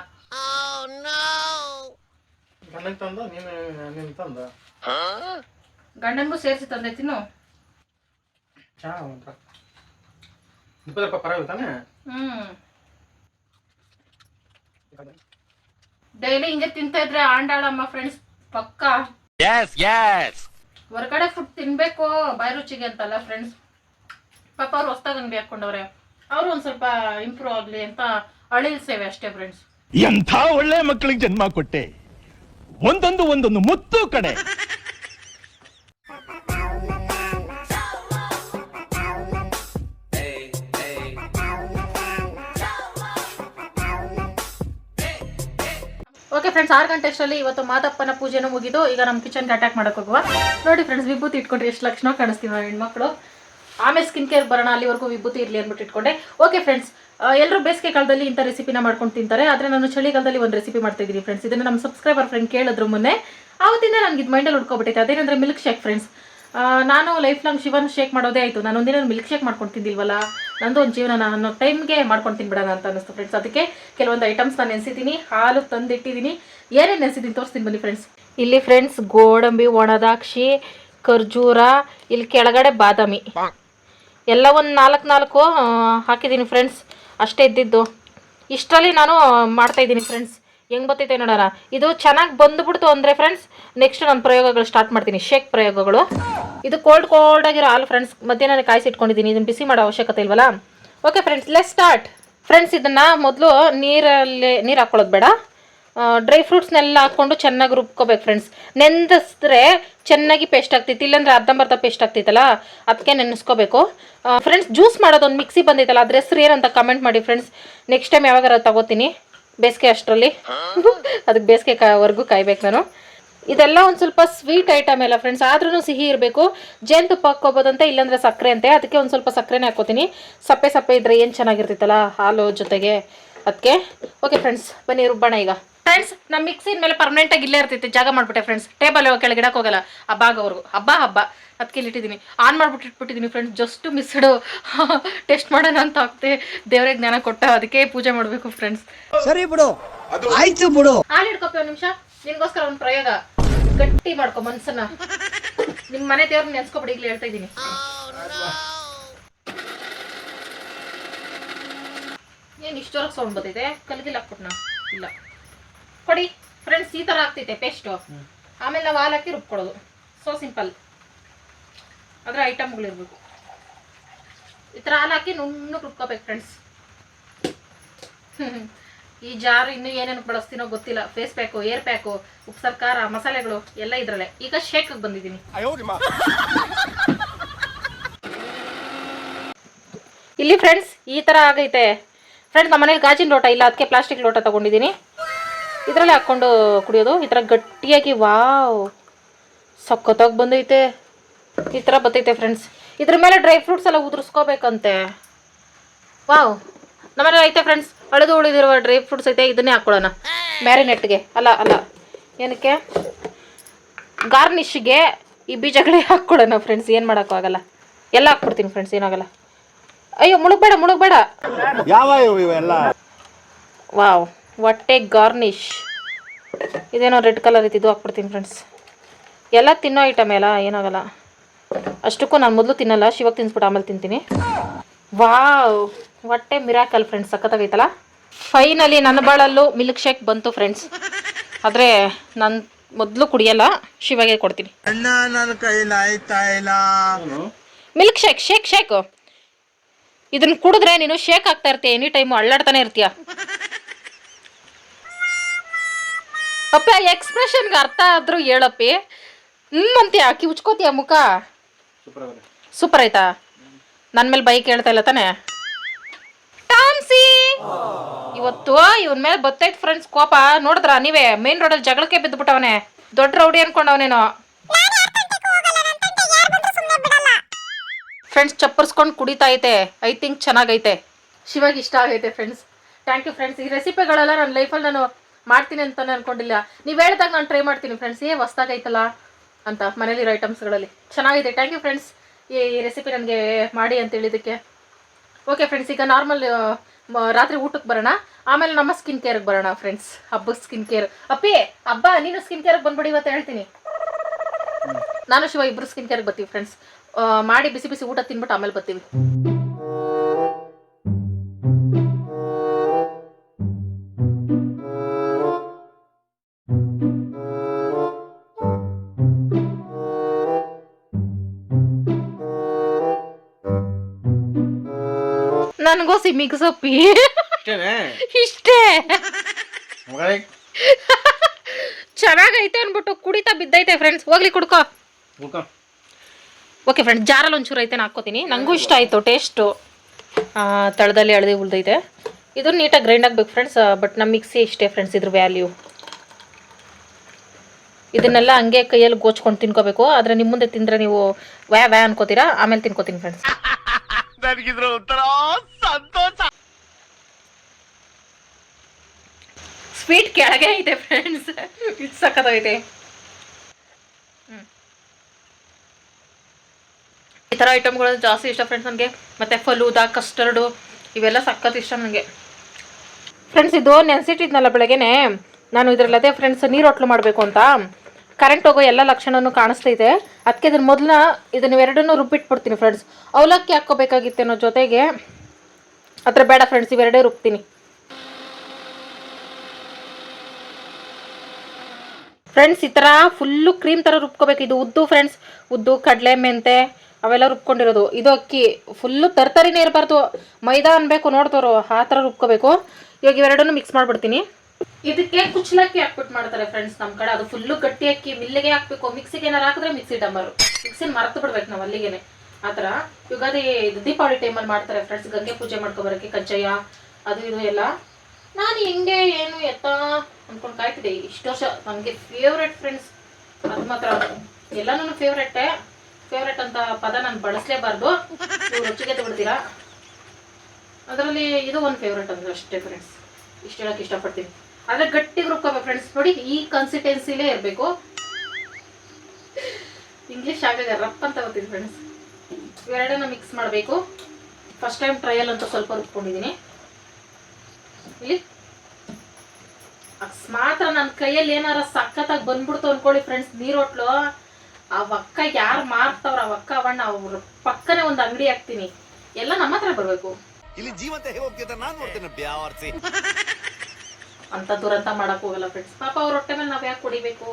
ಗಂಡನ್ ತಂದ ನೀನು ತಂದ. ಗಂಡನ್ಗೂ ಸೇರಿಸಿ ತಂದೆ ತಿನ್ನು. ಚಾ ಪರವಾಗಿಲ್ಲ ತಾನೆ? ಹ್ಮ್. ಡೈಲಿ ಹಿಂಗೆ ತಿಂತಾ ಇದ್ರೆ ಆಂಡಾಳಮ್ಮ ಫ್ರೆಂಡ್ಸ್ ಪಕ್ಕ. ಎಸ್ ಎಸ್ ಹೊರಗಡೆ ಫುಡ್ ತಿನ್ಬೇಕು ಬಾಯಿ ರುಚಿಗೆ ಅಂತಲ್ಲ ಫ್ರೆಂಡ್ಸ್ ಪಾಪ ಅವ್ರು ಹೊಸ್ದಾಗ ಅಂಗಡಿ ಹಾಕೊಂಡವ್ರೆ ಅವ್ರು ಒಂದ್ ಸ್ವಲ್ಪ ಇಂಪ್ರೂವ್ ಆಗ್ಲಿ ಅಂತ ಅಳಿಲ್ ಸೇವೆ ಅಷ್ಟೇ ಫ್ರೆಂಡ್ಸ್ ಎಂಥ ಒಳ್ಳೆ ಮಕ್ಕಳಿಗೆ ಜನ್ಮ ಕೊಟ್ಟೆ. ಒಂದೊಂದು ಒಂದೊಂದು ಮುತ್ತು ಕಡೆ. ಓಕೆ ಫ್ರೆಂಡ್ಸ್ ಆರು ಗಂಟೆ ಅಷ್ಟರಲ್ಲಿ ಇವತ್ತು ಮಾತಪ್ಪನ ಪೂಜೆನೂ ಮುಗಿದು ಈಗ ನಮ್ಮ ಕಿಚನ್ಗೆ ಅಟ್ಯಾಕ್ ಮಾಡೋಕೆ ಹೋಗುವ. ನೋಡಿ ಫ್ರೆಂಡ್ಸ್ ವಿಭೂತಿ ಇಟ್ಕೊಂಡ್ರೆ ಎಷ್ಟು ಲಕ್ಷಣ ಕಾಣಿಸ್ತೀವಿ ನಾವು ಹೆಣ್ಮಕ್ಳು. ಆಮೇಲೆ ಸ್ಕಿನ್ ಕೇರ್ ಬರೋಣ, ಅಲ್ಲಿವರೆಗೂ ವಿಭೂತಿ ಇರಲಿ ಅಂದ್ಬಿಟ್ಟು ಇಟ್ಕೊಂಡೆ. ಓಕೆ ಫ್ರೆಂಡ್ಸ್ ಎಲ್ಲರೂ ಬೇಸಿಗೆ ಕಾಲದಲ್ಲಿ ಇಂಥ ರೆಸಿಪಿನ ಮಾಡ್ಕೊಂಡು ತಿಂತಾರೆ. ಆದರೆ ನಾನು ಚಳಿಗಾಲದಲ್ಲಿ ಒಂದು ರೆಸಿಪಿ ಮಾಡ್ತಾ ಇದ್ದೀನಿ ಫ್ರೆಂಡ್ಸ್ ಇದನ್ನು ನಮ್ಮ ಸಬ್ಸ್ಕ್ರೈಬರ್ ಫ್ರೆಂಡ್ ಕೇಳಿದ್ರು ಮೊನ್ನೆ. ಆವತ್ತಿಂದ ನನಗೆ ಇದು ಮೈಂಡಲ್ಲಿ ಉಳ್ಕೊಬಿಟ್ಟೈತೆ ಅದೇನಂದ್ರೆ ಮಿಲ್ಕ್ ಶೇಕ್ ಫ್ರೆಂಡ್ಸ್ ನಾನು ಲೈಫ್ ಲಾಂಗ್ ಶಿವನ್ ಶೇಕ್ ಮಾಡೋದೇ ಆಯಿತು. ನಾನು ಒಂದಿನ ಮಿಲ್ಕ್ ಶೇಕ್ ಮಾಡ್ಕೊಂಡು ತಿಂದಿಲ್ವಲ್ಲ? ನಂದು ಒಂದು ಜೀವನ ನಾನು ಟೈಮ್ಗೆ ಮಾಡ್ಕೊಂಡು ತಿನ್ಬಿಡೋಣ ಅಂತ ಅನ್ನಿಸ್ತು ಫ್ರೆಂಡ್ಸ್ ಅದಕ್ಕೆ ಕೆಲವೊಂದು ಐಟಮ್ಸ್ ನಾನು ನೆನೆಸಿದ್ದೀನಿ. ಹಾಲು ತಂದಿಟ್ಟಿದ್ದೀನಿ. ಏನೇನು ನೆನೆಸಿದ್ದೀನಿ ತೋರಿಸ್ತೀನಿ ಬನ್ನಿ ಫ್ರೆಂಡ್ಸ್ ಇಲ್ಲಿ ಫ್ರೆಂಡ್ಸ್ ಗೋಡಂಬಿ ಒಣದಾಕ್ಷಿ ಖರ್ಜೂರ ಇಲ್ಲಿ ಕೆಳಗಡೆ ಬಾದಾಮಿ. ಎಲ್ಲ ಒಂದು ನಾಲ್ಕು ನಾಲ್ಕು ಹಾಕಿದ್ದೀನಿ ಫ್ರೆಂಡ್ಸ್ ಅಷ್ಟೇ ಇದ್ದಿದ್ದು. ಇಷ್ಟರಲ್ಲಿ ನಾನು ಮಾಡ್ತಾ ಇದ್ದೀನಿ ಫ್ರೆಂಡ್ಸ್ ಹೆಂಗ್ ಬರ್ತೈತೆ ನೋಡೋಣ ಇದು ಚೆನ್ನಾಗಿ ಬಂದ್ಬಿಡ್ತು ಅಂದರೆ ಫ್ರೆಂಡ್ಸ್ ನೆಕ್ಸ್ಟ್ ನಾನು ಪ್ರಯೋಗಗಳು ಸ್ಟಾರ್ಟ್ ಮಾಡ್ತೀನಿ. ಶೇಕ್ ಪ್ರಯೋಗಗಳು. ಇದು ಕೋಲ್ಡ್ ಕೋಲ್ಡ್ ಆಗಿರೋ ಹಾಲು ಫ್ರೆಂಡ್ಸ್ ಮಧ್ಯಾಹ್ನ ಕಾಯಿಸಿ ಇಟ್ಕೊಂಡಿದ್ದೀನಿ ಇದನ್ನು ಬಿಸಿ ಮಾಡೋ ಅವಶ್ಯಕತೆ ಇಲ್ವಲ್ಲ? Okay friends let's start friends ಇದನ್ನು ಮೊದಲು ನೀರಲ್ಲಿ, ನೀರು ಹಾಕ್ಕೊಳ್ಳೋದು ಬೇಡ. ಡ್ರೈ ಫ್ರೂಟ್ಸ್ನೆಲ್ಲ ಹಾಕ್ಕೊಂಡು ಚೆನ್ನಾಗಿ ರುಬ್ಕೋಬೇಕು ಫ್ರೆಂಡ್ಸ್ ನೆನೆಸಿದ್ರೆ ಚೆನ್ನಾಗಿ ಪೇಸ್ಟ್ ಆಗ್ತೈತಿ ಇಲ್ಲಾಂದ್ರೆ ಅರ್ಧಂಬರ್ಧ ಪೇಸ್ಟ್ ಆಗ್ತೈತಲ್ಲ ಅದಕ್ಕೆ ನೆನೆಸ್ಕೋಬೇಕು. ಫ್ರೆಂಡ್ಸ್ ಜ್ಯೂಸ್ ಮಾಡೋದೊಂದು ಮಿಕ್ಸಿ ಬಂದೈತಲ್ಲ ಅದ್ರ ಹೆಸ್ರು ಏನಂತ ಕಮೆಂಟ್ ಮಾಡಿ ಫ್ರೆಂಡ್ಸ್ ನೆಕ್ಸ್ಟ್ ಟೈಮ್ ಯಾವಾಗಾರ ತಗೋತೀನಿ, ಬೇಸಿಗೆ ಅಷ್ಟರಲ್ಲಿ. ಅದಕ್ಕೆ ಬೇಸಿಗೆ ಕಾಯವರೆಗೂ ಕಾಯ್ಬೇಕು ನಾನು. ಇದೆಲ್ಲ ಒಂದು ಸ್ವಲ್ಪ ಸ್ವೀಟ್ ಐಟಮ್ ಎಲ್ಲ ಫ್ರೆಂಡ್ಸ್ ಆದ್ರೂ ಸಿಹಿ ಇರಬೇಕು. ಜೇನುತುಪ್ಪ ಹಾಕ್ಕೋಬೋದಂತೆ ಇಲ್ಲಾಂದ್ರೆ ಸಕ್ಕರೆ ಅಂತೆ. ಅದಕ್ಕೆ ಒಂದು ಸ್ವಲ್ಪ ಸಕ್ಕರೆನೇ ಹಾಕೋತೀನಿ ಸಪ್ಪೆ ಸಪ್ಪೆ ಇದ್ರೆ ಏನು ಚೆನ್ನಾಗಿರ್ತಿತ್ತಲ್ಲ, ಹಾಲು ಜೊತೆಗೆ. ಅದಕ್ಕೆ ಓಕೆ ಫ್ರೆಂಡ್ಸ್ ಬನ್ನಿ ರುಬ್ಬಣ ಈಗ. ಫ್ರೆಂಡ್ಸ್ ನಮ್ಮ ಮಿಕ್ಸಿನ ಮೇಲೆ ಪರ್ಮನೆಂಟ್ ಆಗಿ ಇಲ್ಲೇ ಇರ್ತೈತೆ ಜಾಗ ಮಾಡ್ಬಿಟ್ಟೆ ಫ್ರೆಂಡ್ಸ್ ಟೇಬಲ್ ಕೆಳಗೆ ಇಡಕ್ಕೆ ಹೋಗಲ್ಲ. ಹಬ್ಬ ಆಗೋವರೆಗೂ. ಹಬ್ಬ ಹಬ್ಬ. ಅದಕ್ಕೆ ಇಲ್ಲಿ ಇಟ್ಟಿದ್ದೀನಿ. ಆನ್ ಮಾಡ್ಬಿಟ್ಟು ಇಟ್ಬಿಟ್ಟಿದ್ದೀನಿ ಫ್ರೆಂಡ್ಸ್ ಜಸ್ಟ್ ಮಿಸ್ಡು ಟೆಸ್ಟ್ ಮಾಡೋಣ ಅಂತ ಆಗ್ತೆ ದೇವರೇ ಜ್ಞಾನ ಕೊಟ್ಟ ಅದಕ್ಕೆ ಪೂಜೆ ಮಾಡಬೇಕು ಫ್ರೆಂಡ್ಸ್ ಸರಿ ಬಿಡು. ಆಯ್ತು ಬಿಡು. ಹಾಲು ಹಿಡ್ಕೊಪ್ಪ ಒಂದು ನಿಮಿಷ. ನಿನ್ಗೋಸ್ಕರ ಒಂದು ಪ್ರಯೋಗ. ಗಟ್ಟಿ ಮಾಡ್ಕೊ ಮನ್ಸನ್ನ. ನಿಮ್ಮ ಮನೆ ದೇವ್ರನ್ನ ನೆನ್ಸ್ಕೊಬಿಡಿ ಈಗಲೇ ಹೇಳ್ತಾ ಇದ್ದೀನಿ. ಏನು ಇಷ್ಟೊರಗೆ ಸೌಂಡ್ ಬರ್ತೈತೆ ಕಲ್ಗಿಲ್ಲ ಹಾಕ್ಬಿಟ್ನ ಇಲ್ಲ. ಕೊಡಿ. ಫ್ರೆಂಡ್ಸ್ ಈ ಥರ ಆಗ್ತೈತೆ ಪೇಸ್ಟು ಆಮೇಲೆ ನಾವು ಹಾಲು ಹಾಕಿ ರುಬ್ಕೊಳ್ಳೋದು. ಸೊ ಸಿಂಪಲ್ ಅದರ ಐಟಮ್ಗಳಿರ್ಬೇಕು ಈ ಥರ ಹಾಲು ಹಾಕಿ ನುಣ್ಣಗೆ ರುಬ್ಕೋಬೇಕು ಫ್ರೆಂಡ್ಸ್ ಈ ಜಾರು ಇನ್ನೂ ಏನೇನು ಬಳಸ್ತೀನೋ ಗೊತ್ತಿಲ್ಲ. ಫೇಸ್ ಪ್ಯಾಕು ಏರ್ ಪ್ಯಾಕು ಉಪ್ಪು ಸರ್ಕಾರ ಮಸಾಲೆಗಳು ಎಲ್ಲ ಇದರಲ್ಲೇ. ಈಗ ಶೇಕ್ ಬಂದಿದ್ದೀನಿ. ಇಲ್ಲಿ ಫ್ರೆಂಡ್ಸ್ ಈ ಥರ ಆಗೈತೆ. ಫ್ರೆಂಡ್ಸ್ ನಮ್ಮ ಮನೇಲಿ ಗಾಜಿನ ಲೋಟ ಇಲ್ಲ. ಅದಕ್ಕೆ ಪ್ಲಾಸ್ಟಿಕ್ ಲೋಟ ತಗೊಂಡಿದ್ದೀನಿ. ಇದರಲ್ಲೇ ಹಾಕ್ಕೊಂಡು ಕುಡಿಯೋದು? ಈ ಥರ ಗಟ್ಟಿಯಾಗಿ ವಾವ್. ಸಖತ್ತಾಗಿ ಬಂದೈತೆ. ಈ ಥರ ಬತ್ತೈತೆ ಫ್ರೆಂಡ್ಸ್ ಇದ್ರ ಮೇಲೆ ಡ್ರೈ ಫ್ರೂಟ್ಸ್ ಎಲ್ಲ ಉದುರಿಸ್ಕೋಬೇಕಂತೆ. ವಾವ್. ನಮ್ಮಲ್ಲಿ ಐತೆ ಫ್ರೆಂಡ್ಸ್ ಅಳೆದು ಉಳಿದಿರುವ ಡ್ರೈ ಫ್ರೂಟ್ಸ್ ಐತೆ ಇದನ್ನೇ ಹಾಕ್ಕೊಳ್ಳೋಣ ಮ್ಯಾರಿನೆಟ್ಗೆ ಅಲ್ಲ ಅಲ್ಲ. ಏನಕ್ಕೆ? ಗಾರ್ನಿಷ್ಗೆ ಈ ಬೀಜಗಳೇ ಹಾಕ್ಕೊಳ್ಳೋಣ ಫ್ರೆಂಡ್ಸ್ ಏನು ಮಾಡೋಕ್ಕಾಗಲ್ಲ ಎಲ್ಲ ಹಾಕ್ಬಿಡ್ತೀನಿ ಫ್ರೆಂಡ್ಸ್ ಏನಾಗಲ್ಲ ಅಯ್ಯೋ ಮುಳುಗ್ಬೇಡ ಮುಳುಗ್ಬೇಡ. ಯಾವ ಇವೆಲ್ಲ? ವಾವ್. ಹೊಟ್ಟೆ ಗಾರ್ನಿಷ್. ಇದೇನೋ ರೆಡ್ ಕಲರ್ ಐತಿ ಇದು ಹಾಕ್ಬಿಡ್ತೀನಿ ಫ್ರೆಂಡ್ಸ್ ಎಲ್ಲ ತಿನ್ನೋ ಐಟಮ್ ಎಲ್ಲ ಏನಾಗಲ್ಲ. ಅಷ್ಟಕ್ಕೂ ನಾನು ಮೊದಲು ತಿನ್ನಲ್ಲ ಶಿವಾಗ ತಿನ್ಸ್ಬಿಟ್ಟು ಆಮೇಲೆ ತಿಂತೀನಿ. ವಾವ್! ಹೊಟ್ಟೆ ಮಿರಾಕಲ್ ಫ್ರೆಂಡ್ಸ್ ಸಖತ್ತಾಗೈತಲ್ಲ? ಫೈನಲಿ ನನ್ನ ಬಾಳಲ್ಲೂ ಮಿಲ್ಕ್ ಶೇಕ್ ಬಂತು ಫ್ರೆಂಡ್ಸ್ ಆದರೆ ನಾನು ಮೊದಲು ಕುಡಿಯಲ್ಲ ಶಿವಾಗೆ ಕೊಡ್ತೀನಿ. ನನ್ನ ಮಿಲ್ಕ್ ಶೇಕ್ ಶೇಕ್ ಶೇಕ್ ಇದನ್ನ ಕುಡಿದ್ರೆ ನೀನು ಶೇಕ್ ಆಗ್ತಾ ಇರ್ತೀಯ ಎನಿ ಟೈಮು ಅಳ್ಳಾಡ್ತಾನೆ ಇರ್ತೀಯ. ಅಪ್ಪ ಎಕ್ಸ್ಪ್ರೆಷನ್ಗೆ ಅರ್ಥ ಆದ್ರೂ ಹೇಳಪ್ಪಿ. ಹ್ಮ್ ಅಂತೀಯ ಅಕ್ಕಿ ಉಚ್ಕೋತೀಯ ಮುಖ? ಸೂಪರ್ ಆಯ್ತಾ? ನನ್ನ ಮೇಲೆ ಬೈಕ್ ಹೇಳ್ತಾ ಇಲ್ಲ ತಾನೆ? ಟಾಮ್ಸಿ ಇವತ್ತು ಇವನ್ ಮೇಲೆ ಬತ್ತೈತ್ ಫ್ರೆಂಡ್ಸ್ ಕೋಪ. ನೋಡಿದ್ರ ನೀವೇ? ಮೇನ್ ರೋಡಲ್ಲಿ ಜಗಳಕ್ಕೆ ಬಿದ್ದುಬಿಟ್ಟವನೆ ದೊಡ್ಡ ರೌಡಿ ಅನ್ಕೊಂಡವನೇನೋ. ಫ್ರೆಂಡ್ಸ್ ಚಪ್ಪರ್ಸ್ಕೊಂಡು ಕುಡಿತಾ ಐತೆ. ಐ ಥಿಂಕ್ ಚೆನ್ನಾಗೈತೆ. ಶಿವಾಗಿ ಇಷ್ಟ ಆಗೈತೆ ಫ್ರೆಂಡ್ಸ್ ಥ್ಯಾಂಕ್ ಯು ಫ್ರೆಂಡ್ಸ್ ಈ ರೆಸಿಪಿಗಳೆಲ್ಲ ನನ್ನ ಲೈಫಲ್ಲಿ ನಾನು ಮಾಡ್ತೀನಿ ಅಂತಾನೆ ಅನ್ಕೊಂಡಿಲ್ಲ. ನೀವು ಹೇಳಿದಾಗ ನಾನು ಟ್ರೈ ಮಾಡ್ತೀನಿ ಫ್ರೆಂಡ್ಸ್ ಏ ಹೊಸ್ದಾಗೈತಲ್ಲ ಅಂತ ಮನೇಲಿರೋ ಐಟಮ್ಸ್ಗಳಲ್ಲಿ ಚೆನ್ನಾಗಿದೆ. ಥ್ಯಾಂಕ್ ಯು ಫ್ರೆಂಡ್ಸ್ ಈ ರೆಸಿಪಿ ನನಗೆ ಮಾಡಿ ಅಂತ ಹೇಳಿದಕ್ಕೆ ಓಕೆ ಫ್ರೆಂಡ್ಸ್ ಈಗ ನಾರ್ಮಲ್ ರಾತ್ರಿ ಊಟಕ್ಕೆ ಬರೋಣ. ಆಮೇಲೆ ನಮ್ಮ ಸ್ಕಿನ್ ಕೇರ್ಗೆ ಬರೋಣ ಫ್ರೆಂಡ್ಸ್ ಹಬ್ಬಕ್ಕೆ ಸ್ಕಿನ್ ಕೇರ್ ಅಪ್ಪಿ ಹಬ್ಬ ನೀನು ಸ್ಕಿನ್ ಕೇರ್ಗೆ ಬಂದ್ಬಿಡಿ ಇವತ್ತು ಹೇಳ್ತೀನಿ. ನಾನು ಶಿವ ಇಬ್ಬರು ಸ್ಕಿನ್ ಕೇರ್ಗೆ ಬರ್ತೀವಿ ಫ್ರೆಂಡ್ಸ್ ಮಾಡಿ ಬಿಸಿ ಬಿಸಿ ಊಟ ತಿನ್ಬಿಟ್ಟು ಆಮೇಲೆ ಬರ್ತೀವಿ. ನನಗೋಸಿ ಮಿಗ್ಸಪ್ಪಿ. ಸೊಪ್ಪಿ ಇಷ್ಟೇ. ಚೆನ್ನಾಗೈತೆ ಅನ್ಬಿಟ್ಟು ಕುಡಿತಾ ಬಿದ್ದೈತೆ ಫ್ರೆಂಡ್ಸ್ ಹೋಗ್ಲಿ ಕುಡ್ಕೋ. ಓಕೆ ಫ್ರೆಂಡ್ಸ್ ಜಾರಲ್ಲಿ ಒಂಚೂರು ಐತೆ ಹಾಕೋತೀನಿ ನನಗೂ ಇಷ್ಟ ಆಯಿತು ಟೇಸ್ಟು ತಳದಲ್ಲಿ ಎಳ್ದು ಉಳ್ದೈತೆ. ಇದು ನೀಟಾಗಿ ಗ್ರೈಂಡ್ ಆಗಬೇಕು ಫ್ರೆಂಡ್ಸ್ ಬಟ್ ನಮ್ಮ ಮಿಕ್ಸಿ ಇಷ್ಟೇ ಫ್ರೆಂಡ್ಸ್ ಇದ್ರ ವ್ಯಾಲ್ಯೂ ಇದನ್ನೆಲ್ಲ ಹಂಗೆ ಕೈಯಲ್ಲಿ ಗೋಚ್ಕೊಂಡು ತಿನ್ಕೋಬೇಕು. ಆದರೆ ನಿಮ್ಮ ಮುಂದೆ ತಿಂದರೆ ನೀವು ವ್ಯಾ ವ್ಯಾ ಅನ್ಕೋತೀರಾ? ಆಮೇಲೆ ತಿನ್ಕೋತೀನಿ ಫ್ರೆಂಡ್ಸ್ ನನಗಿದ್ರ ಒಂಥರ ಸಂತೋಷ. ಸ್ವೀಟ್ ಕೆಳಗೆ ಐತೆ ಫ್ರೆಂಡ್ಸ್ ಇದು ಸಕ್ಕತ್ತಾಗೈತೆ ಹ್ಮ್. ಈ ಥರ ಐಟಮ್ಗಳು ಜಾಸ್ತಿ ಇಷ್ಟ ಫ್ರೆಂಡ್ಸ್ ನನಗೆ. ಮತ್ತು ಫಲೂದಾ ಕಸ್ಟರ್ಡು ಇವೆಲ್ಲ ಸಖತ್ ಇಷ್ಟ ನನಗೆ. ಫ್ರೆಂಡ್ಸ್ ಇದು ನೆನೆಸಿಟ್ಟಿದ್ನಲ್ಲ ಬೆಳಗ್ಗೆನೆ. ನಾನು ಇದರಲ್ಲಿ ಅದೇ ಫ್ರೆಂಡ್ಸ್ ನೀರು ಹೊಟ್ಲು ಮಾಡಬೇಕು ಅಂತ. ಕರೆಂಟ್ ಹೋಗೋ ಎಲ್ಲ ಲಕ್ಷಣನೂ ಇದೆ. ಅದಕ್ಕೆ ಇದನ್ನ ಮೊದಲ ಇದನ್ನ ಎರಡನ್ನೂ ರುಬ್ಬಿಟ್ಬಿಡ್ತೀನಿ ಫ್ರೆಂಡ್ಸ್ ಅವಲಕ್ಕಿ ಹಾಕ್ಕೋಬೇಕಾಗಿತ್ತೇನೋ ಜೊತೆಗೆ ಹತ್ರ ಬೇಡ ಫ್ರೆಂಡ್ಸ್ ಇವೆರಡೇ ರುಬ್ತೀನಿ. ಫ್ರೆಂಡ್ಸ್ ಈ ಥರ ಫುಲ್ಲು ಕ್ರೀಮ್ ಥರ ರುಬ್ಕೋಬೇಕು. ಇದು ಉದ್ದು ಫ್ರೆಂಡ್ಸ್ ಉದ್ದು, ಕಡಲೆ, ಮೆಂತೆ, ಅವೆಲ್ಲ ರುಬ್ಕೊಂಡಿರೋದು. ಇದು ಅಕ್ಕಿ ಫುಲ್ಲು ತರ್ತರಿನೇ ಇರಬಾರ್ದು. ಮೈದಾ ಅನ್ಬೇಕು ನೋಡ್ತಾರೋ ಆ ಥರ ರುಬ್ಕೋಬೇಕು. ಇವಾಗ ಇವೆರಡನ್ನೂ ಮಿಕ್ಸ್ ಮಾಡ್ಬಿಡ್ತೀನಿ. ಇದಕ್ಕೆ ಕುಚ್ಚಲಕ್ಕಿ ಹಾಕ್ಬಿಟ್ಟು ಮಾಡ್ತಾರೆ ಫ್ರೆಂಡ್ಸ್ ನಮ್ ಕಡೆ. ಅದು ಫುಲ್ಲು ಗಟ್ಟಿ ಅಕ್ಕಿ, ಮಿಲ್ಲಿಗೆ ಹಾಕ್ಬೇಕು ಮಿಕ್ಸಿಗೆ ಏನಾರು ಹಾಕಿದ್ರೆ ಮಿಕ್ಸಿ ಡಂಬರು ಮಿಕ್ಸಿನ ಮರೆತು ಬಿಡ್ಬೇಕು ನಾವು ಅಲ್ಲಿಗೆನೆ. ಆತರ ಯುಗಾದಿ ದೀಪಾವಳಿ ಟೈಮಲ್ಲಿ ಮಾಡ್ತಾರೆ ಫ್ರೆಂಡ್ಸ್ ಗಂಗೆ ಪೂಜೆ ಮಾಡ್ಕೊಬರಕ್ಕೆ ಕಜ್ಜಾಯ, ಅದು ಇದು ಎಲ್ಲ. ನಾನು ಹಿಂಗೆ, ಏನು, ಎತ್ತ ಅನ್ಕೊಂಡು ಕಾಯ್ತಿದ್ದೆ. ಇಷ್ಟು ವರ್ಷ ನನಗೆ ಫೇವ್ರೆಟ್ ಫ್ರೆಂಡ್ಸ್ ಅದು ಮಾತ್ರ ಎಲ್ಲನೂ ಫೇವ್ರೆಟ್ಟೆ ಫೇವ್ರೆಟ್ ಅಂತ ಪದ ನಾನು ಬಳಸಲೇಬಾರ್ದು. ನೀವು ರುಚಿಗೆ ತಗೊಳ್ತೀರಾ ಅದರಲ್ಲಿ ಇದು ಒಂದು ಫೇವ್ರೆಟ್ ಅಂದ್ರೆ ಅಷ್ಟೇ ಫ್ರೆಂಡ್ಸ್ ಇಷ್ಟು ಹೇಳಕ್ಕೆ ಇಷ್ಟಪಡ್ತೀನಿ. ಆದರೆ ಗಟ್ಟಿಗೆ ರುಬ್ಕೋಬೇಕು ಫ್ರೆಂಡ್ಸ್ ನೋಡಿ, ಈ ಕನ್ಸಿಸ್ಟೆನ್ಸಿಲೇ ಇರಬೇಕು. ಇಂಗ್ಲೀಷ್ ಆಗಿದೆ ರಪ್ ಅಂತ ಗೊತ್ತಿದೆ ಫ್ರೆಂಡ್ಸ್ ಇವೆರಡನ್ನ ಮಿಕ್ಸ್ ಮಾಡಬೇಕು. ಫಸ್ಟ್ ಟೈಮ್ ಟ್ರಯಲ್ ಅಂತ ಸ್ವಲ್ಪ ರುಬ್ಕೊಂಡಿದ್ದೀನಿ ಇಲ್ಲಿ. ಅಕಸ್ಮಾತ್ ನನ್ನ ಕೈಯಲ್ಲಿ ಏನಾರ ಸಖತ್ತಾಗಿ ಬಂದ್ಬಿಡ್ತು ಅನ್ಕೊಳ್ಳಿ ಫ್ರೆಂಡ್ಸ್ ನೀರೊಟ್ಲು, ಆ ಒಕ್ಕ ಯಾರು ಮಾರ್ತಾವ್ರ, ಆ ಒಕ್ಕ ಅವಣ್ಣ, ಅವ್ರ ಪಕ್ಕನೆ ಒಂದು ಅಂಗಡಿ ಹಾಕ್ತೀನಿ. ಎಲ್ಲ ನಮ್ಮ ಹತ್ರ ಬರಬೇಕು. ಇಲ್ಲಿ ಜೀವಂತ ಹೇಗೆ ಹೋಗ್ತಿದ್ದ ನಾನು ನೋಡ್ತೇನೆ ಅಂತ ದುರಂತ ಮಾಡಕ್ ಹೋಗಲ್ಲ ಫ್ರೆಂಡ್ಸ್ ಪಾಪ ಅವ್ರ ಹೊಟ್ಟೆ ಮೇಲೆ ನಾವ್ ಯಾಕೆ ಕುಡಿಬೇಕು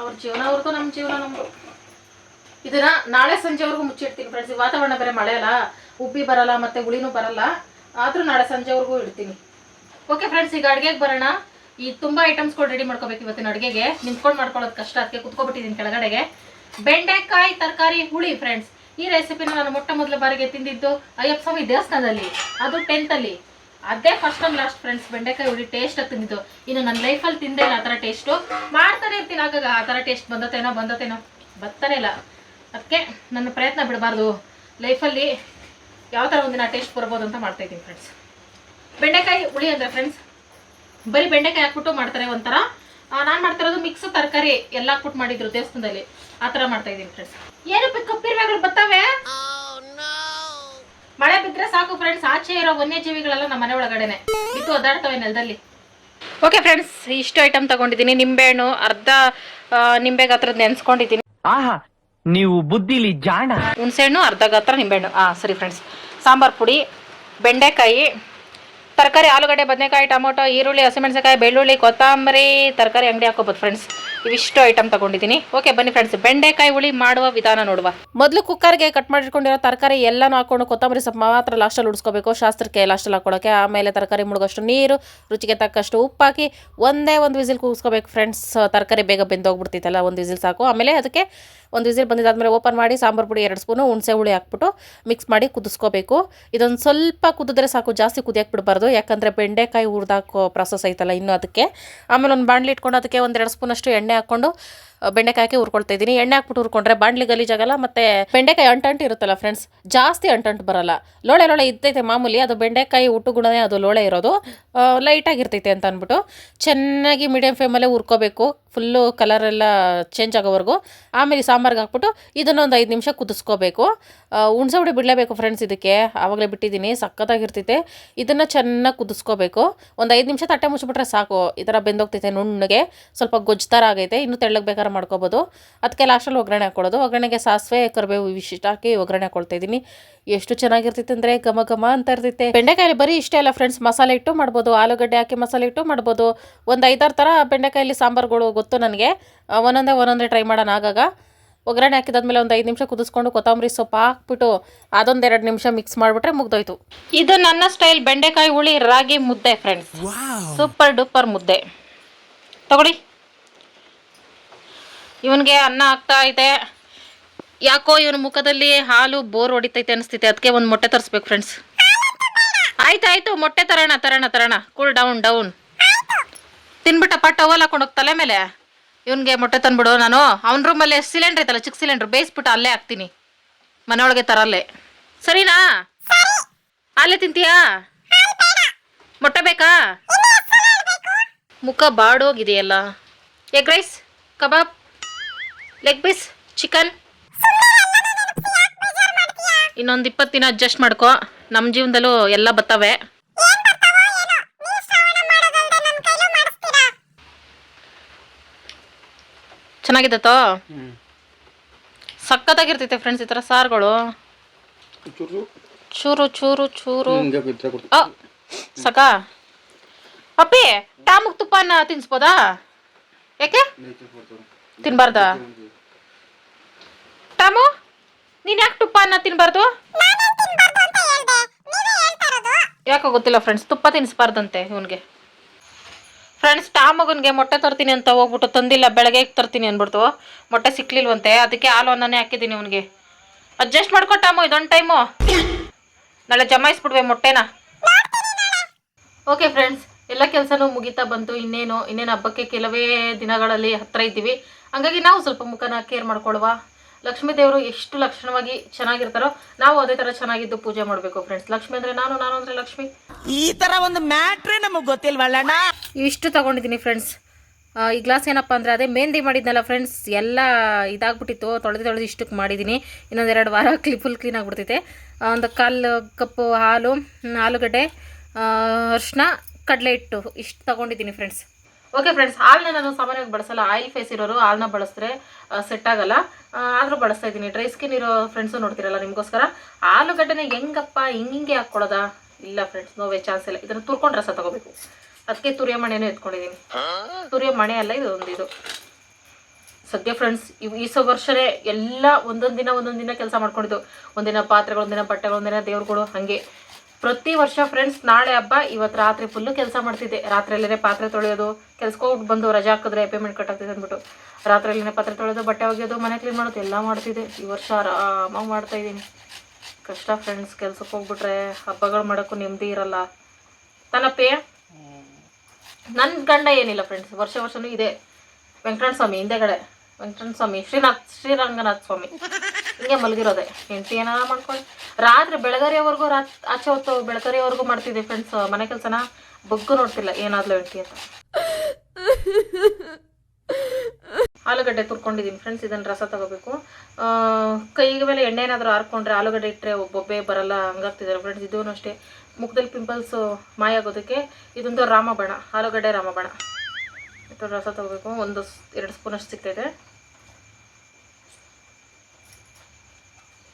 ಅವ್ರ ಜೀವನ ಅವ್ರದ್ದು ನಮ್ಮ ಜೀವನ ನಮ್ದು. ಇದನ್ನ ನಾಳೆ ಸಂಜೆವರೆಗೂ ಮುಚ್ಚಿಡ್ತೀನಿ ಫ್ರೆಂಡ್ಸ್ ಈ ವಾತಾವರಣ ಬೇರೆ ಮಳೆ ಅಲ್ಲ, ಉಬ್ಬಿ ಬರಲ್ಲ, ಮತ್ತೆ ಹುಳಿನೂ ಬರಲ್ಲ. ಆದ್ರೂ ನಾಳೆ ಸಂಜೆವರೆಗೂ ಇಡ್ತೀನಿ. ಓಕೆ ಫ್ರೆಂಡ್ಸ್ ಈಗ ಅಡುಗೆಗೆ ಬರೋಣ. ಈ ತುಂಬಾ ಐಟಮ್ಸ್ಗಳು ರೆಡಿ ಮಾಡ್ಕೋಬೇಕು ಇವತ್ತಿನ ಅಡುಗೆಗೆ. ನಿಂತ್ಕೊಂಡು ಮಾಡ್ಕೊಳ್ಳೋದು ಕಷ್ಟ. ಅದಕ್ಕೆ ಕುತ್ಕೊಬಿಟ್ಟಿದ್ದೀನಿ ಕೆಳಗಡೆಗೆ. ಬೆಂಡೆಕಾಯಿ ತರಕಾರಿ ಹುಳಿ ಫ್ರೆಂಡ್ಸ್ ಈ ರೆಸಿಪಿನ ನಾನು ಮೊಟ್ಟ ಮೊದಲ ಬಾರಿಗೆ ತಿಂದಿದ್ದು ಅಯ್ಯಪ್ಪ ಸ್ವಾಮಿ ದೇವಸ್ಥಾನದಲ್ಲಿ. ಅದು ಟೆಂತಲ್ಲಿ ಅದೇ ಫಸ್ಟ್ ಅಂಡ್ ಲಾಸ್ಟ್ ಫ್ರೆಂಡ್ಸ್ ಬೆಂಡೆಕಾಯಿ ಹುಳಿ ಟೇಸ್ಟ್ ತಿಂದಿದ್ದು. ಇನ್ನು ನನ್ನ ಲೈಫಲ್ಲಿ ತಿಂದೇ ಇಲ್ಲ ಆ ಥರ ಟೇಸ್ಟು ಮಾಡ್ತಾನೆ ಇರ್ತೀನಿ ಆಗಾಗ, ಆ ಥರ ಟೇಸ್ಟ್ ಬಂದತ್ತೇನೋ ಬಂದತ್ತೇನೋ ಬರ್ತಾನೆ ಇಲ್ಲ. ಅದಕ್ಕೆ ನನ್ನ ಪ್ರಯತ್ನ ಬಿಡಬಾರ್ದು. ಲೈಫಲ್ಲಿ ಯಾವ ಥರ ಒಂದಿನ ಟೇಸ್ಟ್ ಬರ್ಬೋದು ಅಂತ ಮಾಡ್ತಾ ಇದ್ದೀನಿ ಫ್ರೆಂಡ್ಸ್ ಬೆಂಡೆಕಾಯಿ ಹುಳಿ ಅಂದರೆ ಫ್ರೆಂಡ್ಸ್ ಬರೀ ಬೆಂಡೆಕಾಯಿ ಹಾಕ್ಬಿಟ್ಟು ಮಾಡ್ತಾರೆ ಒಂಥರ. ನಾನು ಮಾಡ್ತಿರೋದು ಮಿಕ್ಸ್ ತರಕಾರಿ ಎಲ್ಲ ಹಾಕ್ಬಿಟ್ಟು ಮಾಡಿದ್ರು ದೇವಸ್ಥಾನದಲ್ಲಿ. ಆ ಥರ ಮಾಡ್ತಾ ಇದ್ದೀನಿ ಫ್ರೆಂಡ್ಸ್ ಏನು ಕಪ್ಪಿರ್ವೆಗಳು ಬರ್ತವೆ ಮಳೆ ಬಿದ್ರೆ ಸಾಕು ಫ್ರೆಂಡ್ಸ್ ಆಚೆ ಇರೋ ವನ್ಯಜೀವಿಗಳೆಲ್ಲ ನಮ್ಮ ಮನೆ ಒಳಗಡೆನೆ. ಇದು ಒದ್ದಾಡ್ತವೆ ನೆಲದಲ್ಲಿ. ಓಕೆ ಫ್ರೆಂಡ್ಸ್ ಇಷ್ಟು ಐಟಮ್ ತಗೊಂಡಿದ್ದೀನಿ. ನಿಂಬೆಹಣ್ಣು ಅರ್ಧ ಆ, ನಿಂಬೆ ಗಾತ್ರದ ನೆನ್ಸ್ಕೊಂಡಿದ್ದೀನಿ. ಆಹಾ ನೀವು ಬುದ್ಧಿಲಿ ಜಾಣ. ಹುಣಸೆಹಣ್ಣು ಅರ್ಧ ಗಾತ್ರ ನಿಂಬೆಹಣ್ಣು. ಹಾಂ ಸರಿ ಫ್ರೆಂಡ್ಸ್ ಸಾಂಬಾರ್ ಪುಡಿ ಬೆಂಡೆಕಾಯಿ ತರಕಾರಿ, ಆಲೂಗಡ್ಡೆ, ಬದನೆಕಾಯಿ, ಟೊಮೊಟೊ, ಈರುಳ್ಳಿ, ಹಸಿಮೆಣಸಿನಕಾಯಿ, ಬೆಳ್ಳುಳ್ಳಿ, ಕೊತ್ತಂಬರಿ, ತರಕಾರಿ ಅಂಗಡಿ ಹಾಕೋಬೋದು ಫ್ರೆಂಡ್ಸ್ ಇವಿಷ್ಟು ಐಟಮ್ ತಗೊಂಡಿದ್ದೀನಿ. ಓಕೆ ಬನ್ನಿ ಫ್ರೆಂಡ್ಸ್ ಬೆಂಡೆಕಾಯಿ ಹುಳಿ ಮಾಡುವ ವಿಧಾನ ನೋಡುವ. ಮೊದಲು ಕುಕ್ಕರ್ಗೆ ಕಟ್ ಮಾಡಿಟ್ಕೊಂಡಿರೋ ತರಕಾರಿ ಎಲ್ಲಾನು ಹಾಕೊಂಡು ಕೊತ್ತಂಬರಿ ಸೊಪ್ಪು ಮಾತ್ರ ಲಾಸ್ಟಲ್ಲಿ ಉಡಿಸ್ಕೋಬೇಕು. ಶಾಸ್ತ್ರಕ್ಕೆ ಲಾಸ್ಟಲ್ಲಿ ಹಾಕೊಳ್ಳೋಕೆ, ಆಮೇಲೆ ತರಕಾರಿ ಮುಳುಗೋಷ್ಟು ನೀರು, ರುಚಿಗೆ ತಕ್ಕಷ್ಟು ಉಪ್ಪು ಹಾಕಿ ಒಂದೇ ಒಂದು ವಿಸಿಲ್ ಕೂಗಿಸ್ಕೋಬೇಕು ಫ್ರೆಂಡ್ಸ್ ತರಕಾರಿ ಬೇಗ ಬೆಂದೋಗ್ಬಿಡ್ತಿತ್ತಲ್ಲ, ಒಂದು ವಿಸಿಲ್ ಸಾಕು. ಆಮೇಲೆ ಅದಕ್ಕೆ ಒಂದು ವಿಸಿಲ್ ಬಂದಿದ್ದಾದ್ಮೇಲೆ ಓಪನ್ ಮಾಡಿ ಸಾಂಬಾರು ಪುಡಿ ಎರಡು ಸ್ಪೂನು ಹುಣಸೆ ಹುಳಿ ಹಾಕ್ಬಿಟ್ಟು ಮಿಕ್ಸ್ ಮಾಡಿ ಕುದಿಸ್ಕೋಬೇಕು. ಇದೊಂದು ಸ್ವಲ್ಪ ಕುದಿದ್ರೆ ಸಾಕು, ಜಾಸ್ತಿ ಕುದಿಯಕ್ಕೆ ಬಿಡಬಾರ್ದು. ಯಾಕಂದರೆ ಬೆಂಡೆಕಾಯಿ ಹುರಿದಾಕೋ ಪ್ರಾಸೆಸ್ ಐತಲ್ಲ ಇನ್ನು ಅದಕ್ಕೆ. ಆಮೇಲೆ ಒಂದು ಬಾಣಲಿ ಇಟ್ಕೊಂಡು ಅದಕ್ಕೆ ಒಂದೆರಡು ಸ್ಪೂನಷ್ಟು ಎಣ್ಣೆ ಹಾಕ್ಕೊಂಡು ಬೆಂಡೆಕಾಯಿ ಹಾಕಿ ಹುರ್ಕೊಳ್ತಾ ಇದ್ದೀನಿ. ಎಣ್ಣೆ ಹಾಕ್ಬಿಟ್ಟು ಹುರ್ಕೊಂಡ್ರೆ ಬಾಂಡ್ಲಿ ಗಲೀಜಾಗಲ್ಲ ಮತ್ತೆ ಬೆಂಡೆಕಾಯಿ ಅಂಟಂಟು ಇರುತ್ತಲ್ಲ ಫ್ರೆಂಡ್ಸ್ ಜಾಸ್ತಿ ಅಂಟಂಟು ಬರಲ್ಲ. ಲೋಳೆ ಲೋಳೆ ಇದ್ದೈತೆ ಮಾಮೂಲಿ, ಅದು ಬೆಂಡೆಕಾಯಿ ಹುಟ್ಟು ಗುಣನೇ ಅದು ಲೋಳೆ ಇರೋದು. ಲೈಟಾಗಿರ್ತೈತೆ ಅಂತ ಅಂದ್ಬಿಟ್ಟು ಚೆನ್ನಾಗಿ ಮೀಡಿಯಂ ಫ್ಲೇಮಲ್ಲೇ ಹುರ್ಕೋಬೇಕು. ಫುಲ್ಲು ಕಲರ್ ಎಲ್ಲ ಚೇಂಜ್ ಆಗೋವರೆಗೂ. ಆಮೇಲೆ ಸಾಂಬಾರ್ಗೆ ಹಾಕ್ಬಿಟ್ಟು ಇದನ್ನೊಂದು ಐದು ನಿಮಿಷ ಕುದಿಸ್ಕೋಬೇಕು. ಹುಣ್ಸೆ ಹುಡಿ ಬಿಡಲೇಬೇಕು ಫ್ರೆಂಡ್ಸ್ ಇದಕ್ಕೆ. ಆವಾಗಲೇ ಬಿಟ್ಟಿದ್ದೀನಿ, ಸಖತ್ತಾಗಿರ್ತೈತೆ. ಇದನ್ನು ಚೆನ್ನಾಗಿ ಕುದಿಸ್ಕೋಬೇಕು. ಒಂದು ಐದು ನಿಮಿಷ ತಟ್ಟೆ ಮುಚ್ಚಿಬಿಟ್ರೆ ಸಾಕು. ಈ ಥರ ಬೆಂದೋಗ್ತೈತೆ ನುಣ್ಣಗೆ. ಸ್ವಲ್ಪ ಗೊಜ್ಜು ಥರ ಆಗೈತೆ. ಇನ್ನೂ ತೆಳ್ಳಗೆ ಬೇಕಾದ್ರೆ ಮಾಡ್ಕೋಬೋದು. ಅದಕ್ಕೆ ಲಾಸ್ಟಲ್ಲಿ ಒಗ್ಗರಣೆ ಹಾಕೊಳ್ಳೋದು ಒಗ್ಗರಣೆಗೆ ಸಾಸಿವೆ ಕರಿಬೇವು ಇವಿಷ್ಟು ಹಾಕಿ ಒಗ್ಗರಣೆ ಹಾಕೊಳ್ತಾ ಇದ್ದೀನಿ. ಎಷ್ಟು ಚೆನ್ನಾಗಿರ್ತೈತೆ ಅಂದರೆ ಘಮ ಘಮ ಅಂತ ಇರ್ತೈತೆ ಬೆಂಡೆಕಾಯಲ್ಲಿ ಬರೀ ಇಷ್ಟೇ ಅಲ್ಲ ಫ್ರೆಂಡ್ಸ್ ಮಸಾಲೆ ಇಟ್ಟು ಮಾಡ್ಬೋದು. ಆಲೂಗಡ್ಡೆ ಹಾಕಿ ಮಸಾಲೆ ಇಟ್ಟು ಮಾಡ್ಬೋದು. ಒಂದು ಐದಾರು ಥರ ಬೆಂಡೆಕಾಯಲ್ಲಿ ಸಾಂಬಾರುಗಳು ಗೊತ್ತು ನನಗೆ. ಒಂದೊಂದೇ ಒಂದೊಂದೇ ಟ್ರೈ ಮಾಡೋಣ ಆಗಾಗ. ಒಗ್ಗರಣೆ ಹಾಕಿದಾದ್ಮೇಲೆ ಒಂದು ಐದು ನಿಮಿಷ ಕುದಿಸ್ಕೊಂಡು ಕೊತ್ತಂಬರಿ ಸೊಪ್ಪು ಹಾಕ್ಬಿಟ್ಟು ಅದೊಂದೆರಡು ನಿಮಿಷ ಮಿಕ್ಸ್ ಮಾಡಿಬಿಟ್ರೆ ಮುಗ್ದೋಯ್ತು. ಇದು ನನ್ನ ಸ್ಟೈಲ್ ಬೆಂಡೆಕಾಯಿ ಹುಳಿ ರಾಗಿ ಮುದ್ದೆ ಫ್ರೆಂಡ್ಸ್ ಸೂಪರ್ ಡೂಪರ್ ಮುದ್ದೆ. ತಗೊಳ್ಳಿ. ಇವನಿಗೆ ಅನ್ನ ಆಗ್ತಾ ಇದೆ. ಯಾಕೋ ಇವನ ಮುಖದಲ್ಲಿ ಹಾಲು ಬೋರ್ ಹೊಡಿತೈತೆ ಅನಿಸ್ತೈತೆ ಅದಕ್ಕೆ ಒಂದು ಮೊಟ್ಟೆ ತರಿಸ್ಬೇಕು ಫ್ರೆಂಡ್ಸ್ ಆಯ್ತಾಯ್ತು ಮೊಟ್ಟೆ ತರೋಣ ತರೋಣ ತರೋಣ. ಕೂಲ್ ಡೌನ್ ಡೌನ್ ತಿನ್ಬಿಟ್ಟಪ್ಪ ಟವಲ್ ಹಾಕೊಂಡು ಹೋಗಿ ತಲೆ ಮೇಲೆ. ಇವನಿಗೆ ಮೊಟ್ಟೆ ತಂದ್ಬಿಡು ನಾನು. ಅವನ ರೂಮಲ್ಲಿ ಸಿಲಿಂಡ್ರ್ ಐತಲ್ಲ ಚಿಕ್ಕ ಸಿಲಿಂಡ್ರ್ ಬೇಯಿಸ್ಬಿಟ್ಟು ಅಲ್ಲೇ ಹಾಕ್ತೀನಿ. ಮನೆಯೊಳಗೆ ತರಲ್ಲೇ. ಸರಿನಾ? ಅಲ್ಲೇ ತಿಂತೀಯಾ? ಮೊಟ್ಟೆ ಬೇಕಾ? ಮುಖ ಬಾಡೋಗಿದೆಯಲ್ಲ. Egg rice kebab. Leg piece chicken ಇನ್ನೊಂದು ಇಪ್ಪತ್ತು ದಿನ ಅಡ್ಜಸ್ಟ್ ಮಾಡ್ಕೊ. ನಮ್ಮ ಜೀವನದಲ್ಲೂ ಎಲ್ಲ ಬರ್ತವೆ ಚೆನ್ನಾಗಿದ್ದತ್ತೋ ಸಕ್ಕತ್ತಾಗಿರ್ತೈತೆ ಫ್ರೆಂಡ್ಸ್ ಈ ಥರ ಸಾರುಗಳು. ಚೂರು. ಚೂರು ಚೂರು ಸಕ ಅಪ್ಪಿ ಟಾಮಕ್ ತುಪ್ಪನ ತಿನ್ಸ್ಬೋದಾ? ಯಾಕೆ? ತಿನ್ಬಾರ್ದಾ. ಟಾಮು ನೀನ್ ಯಾಕೆ ತುಪ್ಪ ಅನ್ನ ತಿನ್ಬಾರ್ದು? ಯಾಕೋ ಗೊತ್ತಿಲ್ಲ ಫ್ರೆಂಡ್ಸ್ ತುಪ್ಪ ತಿನ್ಸ್ಬಾರ್ದಂತೆ ಇವನ್ಗೆ. ಫ್ರೆಂಡ್ಸ್ ಟಾಮಗನ್ಗೆ ಮೊಟ್ಟೆ ತರ್ತೀನಿ ಅಂತ ಹೋಗ್ಬಿಟ್ಟು ತಂದಿಲ್ಲ ಬೆಳಗ್ಗೆ ತರ್ತೀನಿ ಅಂದ್ಬಿಡ್ತು ಮೊಟ್ಟೆ ಸಿಕ್ಲಿಲ್ವಂತೆ ಅದಕ್ಕೆ ಹಾಲು ಅನ್ನನೇ ಹಾಕಿದ್ದೀನಿ ಇವನಿಗೆ. ಅಡ್ಜಸ್ಟ್ ಮಾಡ್ಕೊ ಟಾಮು ಇದೊಂದು ಟೈಮು. ನಾಳೆ ಜಮಾಯಿಸ್ಬಿಡ್ವೆ ಮೊಟ್ಟೆನ. ಓಕೆ ಫ್ರೆಂಡ್ಸ್ ಎಲ್ಲ ಕೆಲಸನೂ ಮುಗಿತಾ ಬಂತು. ಇನ್ನೇನು ಇನ್ನೇನು ಹಬ್ಬಕ್ಕೆ ಕೆಲವೇ ದಿನಗಳಲ್ಲಿ ಹತ್ರ ಇದ್ದೀವಿ. ಹಂಗಾಗಿ ನಾವು ಸ್ವಲ್ಪ ಮುಖನ ಕೇರ್ ಮಾಡ್ಕೊಳ್ವಾ. ಲಕ್ಷ್ಮೀ ದೇವರು ಎಷ್ಟು ಲಕ್ಷಣವಾಗಿ ಚೆನ್ನಾಗಿರ್ತಾರೋ ನಾವು ಅದೇ ತರ ಚೆನ್ನಾಗಿದ್ದು ಪೂಜೆ ಮಾಡಬೇಕು ಫ್ರೆಂಡ್ಸ್ ಲಕ್ಷ್ಮಿ ಅಂದ್ರೆ ನಾನು ನಾನು ಅಂದ್ರೆ ಲಕ್ಷ್ಮಿ. ಈ ತರ ಒಂದು ಮ್ಯಾಟ್ರೇ ನಮಗ್ ಗೊತ್ತಿಲ್ವಲ್ಲಣ್ಣ ಇಷ್ಟು ತಗೊಂಡಿದ್ದೀನಿ ಫ್ರೆಂಡ್ಸ್ ಈ ಗ್ಲಾಸ್ ಏನಪ್ಪ ಅಂದರೆ ಅದೇ ಮೆಹಂದಿ ಮಾಡಿದ್ನಲ್ಲ ಫ್ರೆಂಡ್ಸ್ ಎಲ್ಲ ಇದಾಗ್ಬಿಟ್ಟಿತ್ತು ತೊಳೆದು ತೊಳೆದು ಇಷ್ಟಕ್ಕೆ ಮಾಡಿದ್ದೀನಿ. ಇನ್ನೊಂದೆರಡು ವಾರ ಕ್ಲಿ ಫುಲ್ ಕ್ಲೀನ್ ಆಗಿಬಿಡ್ತೈತೆ. ಒಂದು ಕಾಲು ಕಪ್ಪು ಹಾಲು ಆಲೂಗಡ್ಡೆ ಅರ್ಶಿನ ಅರಿಶಿನ ಕಡಲೆ ಹಿಟ್ಟು ಇಷ್ಟು ತೊಗೊಂಡಿದ್ದೀನಿ ಫ್ರೆಂಡ್ಸ್ ಓಕೆ ಫ್ರೆಂಡ್ಸ್ ಹಾಲನ್ನ ನಾನು ಸಾಮಾನ್ಯವಾಗಿ ಬಳಸಲ್ಲ. ಆಯಿಲ್ ಫೇಸ್ ಇರೋರು ಹಾಲನ್ನ ಬಳಸಿದ್ರೆ ಸೆಟ್ ಆಗಲ್ಲ. ಆದರೂ ಬಳಸ್ತಾ ಇದ್ದೀನಿ. ಡ್ರೈ ಸ್ಕಿನ್ ಇರೋ ಫ್ರೆಂಡ್ಸು ನೋಡ್ತಿರಲ್ಲ ನಿಮಗೋಸ್ಕರ. ಆಲೂಗಡ್ಡೆನ ಹೆಂಗಪ್ಪ, ಹಿಂಗೆ ಹಿಂಗೆ ಹಾಕ್ಕೊಳ್ಳೋದಾ ಇಲ್ಲ ಫ್ರೆಂಡ್ಸ್ ನೋವೇ ಚಾನ್ಸ್ ಇಲ್ಲ. ಇದನ್ನು ತುರ್ಕೊಂಡು ರಸ ತಗೋಬೇಕು. ಅದಕ್ಕೆ ತುರಿಯ ಮಣೆನೂ ಎತ್ಕೊಂಡಿದ್ದೀನಿ. ತುರಿಯ ಮಣೆ ಅಲ್ಲ ಇದು ಒಂದು ಇದು. ಸದ್ಯ ಫ್ರೆಂಡ್ಸ್ ಇವು ಈ ವರ್ಷನೇ ಎಲ್ಲ ಒಂದೊಂದು ದಿನ ಒಂದೊಂದು ದಿನ ಕೆಲಸ ಮಾಡ್ಕೊಂಡಿದ್ದು. ಒಂದಿನ ಪಾತ್ರೆಗಳು, ಒಂದಿನ ಬಟ್ಟೆಗಳು, ಒಂದಿನ ದೇವ್ರುಗಳು, ಹಾಗೆ. ಪ್ರತಿ ವರ್ಷ ಫ್ರೆಂಡ್ಸ್ ನಾಳೆ ಹಬ್ಬ, ಇವತ್ತು ರಾತ್ರಿ ಫುಲ್ಲು ಕೆಲಸ ಮಾಡ್ತಿದ್ದೆ. ರಾತ್ರಿಯಲ್ಲೇ ಪಾತ್ರೆ ತೊಳೆಯೋದು, ಕೆಲ್ಸಕ್ಕೆ ಹೋಗ್ಬಿಟ್ಟು ಬಂದು ರಜಾ ಹಾಕಿದ್ರೆ ಪೇಮೆಂಟ್ ಕಟ್ಟಾಗ್ತಿದೆ ಅಂದ್ಬಿಟ್ಟು. ರಾತ್ರಿಯಲ್ಲೇ ಪಾತ್ರೆ ತೊಳೆಯೋದು ಬಟ್ಟೆ ಒಗೆಯೋದು, ಮನೆ ಕ್ಲೀನ್ ಮಾಡೋದು, ಎಲ್ಲ ಮಾಡ್ತಿದ್ದೆ. ಈ ವರ್ಷ ಆರಾಮಾಗಿ ಮಾಡ್ತಾ ಇದ್ದೀನಿ. ಕಷ್ಟ ಫ್ರೆಂಡ್ಸ್ ಕೆಲ್ಸಕ್ಕೆ ಹೋಗ್ಬಿಟ್ರೆ ಹಬ್ಬಗಳು ಮಾಡೋಕ್ಕೂ ನೆಮ್ಮದಿ ಇರಲ್ಲ. ತನಪೇ ನನ್ನ ಗಂಡ ಏನಿಲ್ಲ ಫ್ರೆಂಡ್ಸ್ ವರ್ಷ ವರ್ಷನೂ ಇದೆ. ವೆಂಕಟರಣ ಸ್ವಾಮಿ ಹಿಂದೆಗಡೆ. ವೆಂಕಟರಣ ಸ್ವಾಮಿ ಶ್ರೀನಾಥ್, ಶ್ರೀರಂಗನಾಥ ಸ್ವಾಮಿ. ಹಿಂಗೆ ಮಲಗಿರೋದೆ. ಹೆಂಡತಿ ಏನಾರ ಮಾಡ್ಕೊಂಡು ರಾತ್ರಿ ಬೆಳಗರಿಯವರೆಗೂ ರಾತ್ ಆಚೆ ಹೊತ್ತು ಬೆಳಗರಿಯವರೆಗೂ ಮಾಡ್ತಿದ್ದೆ ಫ್ರೆಂಡ್ಸ್ ಮನೆ ಕೆಲಸನ ಬಗ್ಗು ನೋಡ್ತಿಲ್ಲ ಏನಾದ್ಲು ಹೆಂಡತಿ ಅಂತ. ಆಲೂಗಡ್ಡೆ ತುರ್ಕೊಂಡಿದ್ದೀನಿ ಫ್ರೆಂಡ್ಸ್ ಇದನ್ನು ರಸ ತಗೋಬೇಕು. ಕೈಗೆ ಮೇಲೆ ಎಣ್ಣೆ ಏನಾದರೂ ಹಾರ್ಕೊಂಡ್ರೆ ಆಲೂಗಡ್ಡೆ ಇಟ್ಟರೆ ಒಬ್ಬೊಬ್ಬೆ ಬರಲ್ಲ, ಹಂಗಾಗ್ತಿದ್ದಾರೆ ಫ್ರೆಂಡ್ಸ್ ಇದೂ ಅಷ್ಟೇ. ಮುಖದಲ್ಲಿ ಪಿಂಪಲ್ಸು ಮಾಯ ಆಗೋದಕ್ಕೆ ಇದೊಂದು ರಾಮಬಣ, ಆಲೂಗಡ್ಡೆ ರಾಮಬಣ. ರಸ ತಗೋಬೇಕು. ಒಂದು ಎರಡು ಸ್ಪೂನ್ ಅಷ್ಟು ಸಿಗ್ತೈತೆ.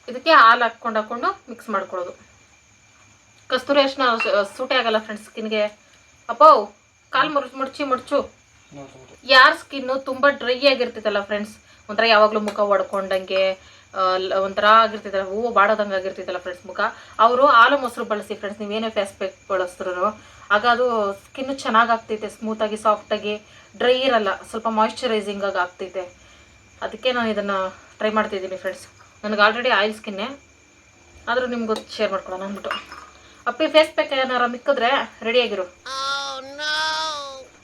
ಇದಕ್ಕೆ ಹಾಲು ಹಾಕ್ಕೊಂಡು ಹಾಕ್ಕೊಂಡು ಮಿಕ್ಸ್ ಮಾಡ್ಕೊಳ್ಳೋದು. ಕಸ್ತೂರಿ ಅಷ್ಟು ಸೂಟೆ ಆಗಲ್ಲ ಫ್ರೆಂಡ್ಸ್ ಸ್ಕಿನ್ಗೆ. ಅಪ್ಪೋ, ಕಾಲು ಮುರ್ ಮುಡ್ಚಿ ಮುಡ್ಚು ಯಾರ ಸ್ಕಿನ್ನು ತುಂಬ ಡ್ರೈ ಆಗಿರ್ತಿತ್ತಲ್ಲ ಫ್ರೆಂಡ್ಸ್ ಒಂಥರ ಯಾವಾಗಲೂ ಮುಖ ಒಡ್ಕೊಂಡಂಗೆ ಒಂಥರ ಆಗಿರ್ತೈತಲ್ಲ ಹೂವು ಬಾಡೋದಂಗೆ ಆಗಿರ್ತೈತಲ್ಲ ಫ್ರೆಂಡ್ಸ್ ಮುಖ. ಅವರು ಹಾಲು ಮೊಸರು ಬಳಸಿ ಫ್ರೆಂಡ್ಸ್ ನೀವೇನೇ ಫೇಸ್ ಪ್ಯಾಕ್ ಬಳಸಿದ್ರು ಆಗ ಅದು ಸ್ಕಿನ್ನು ಚೆನ್ನಾಗಿ ಆಗ್ತೈತೆ ಸ್ಮೂತಾಗಿ ಸಾಫ್ಟಾಗಿ ಡ್ರೈ ಇರಲ್ಲ, ಸ್ವಲ್ಪ ಮಾಯಿಶ್ಚರೈಸಿಂಗಾಗಿ ಆಗ್ತೈತೆ ಅದಕ್ಕೆ ನಾನು ಇದನ್ನು ಟ್ರೈ ಮಾಡ್ತಿದ್ದೀನಿ ಫ್ರೆಂಡ್ಸ್ ನನಗೆ ಆಲ್ರೆಡಿ ಆಯಿಲ್ ಸ್ಕಿನ್ನೇ ಆದರೂ ನಿಮ್ಗೆ ಗೊತ್ತು ಶೇರ್ ಮಾಡ್ಕೊಳ್ಳೋಣ ಅಂದ್ಬಿಟ್ಟು. ಅಪ್ಪಿ ಫೇಸ್ ಪ್ಯಾಕ್ ಏನಾರ ಮಿಕ್ಕಿದ್ರೆ ರೆಡಿಯಾಗಿರು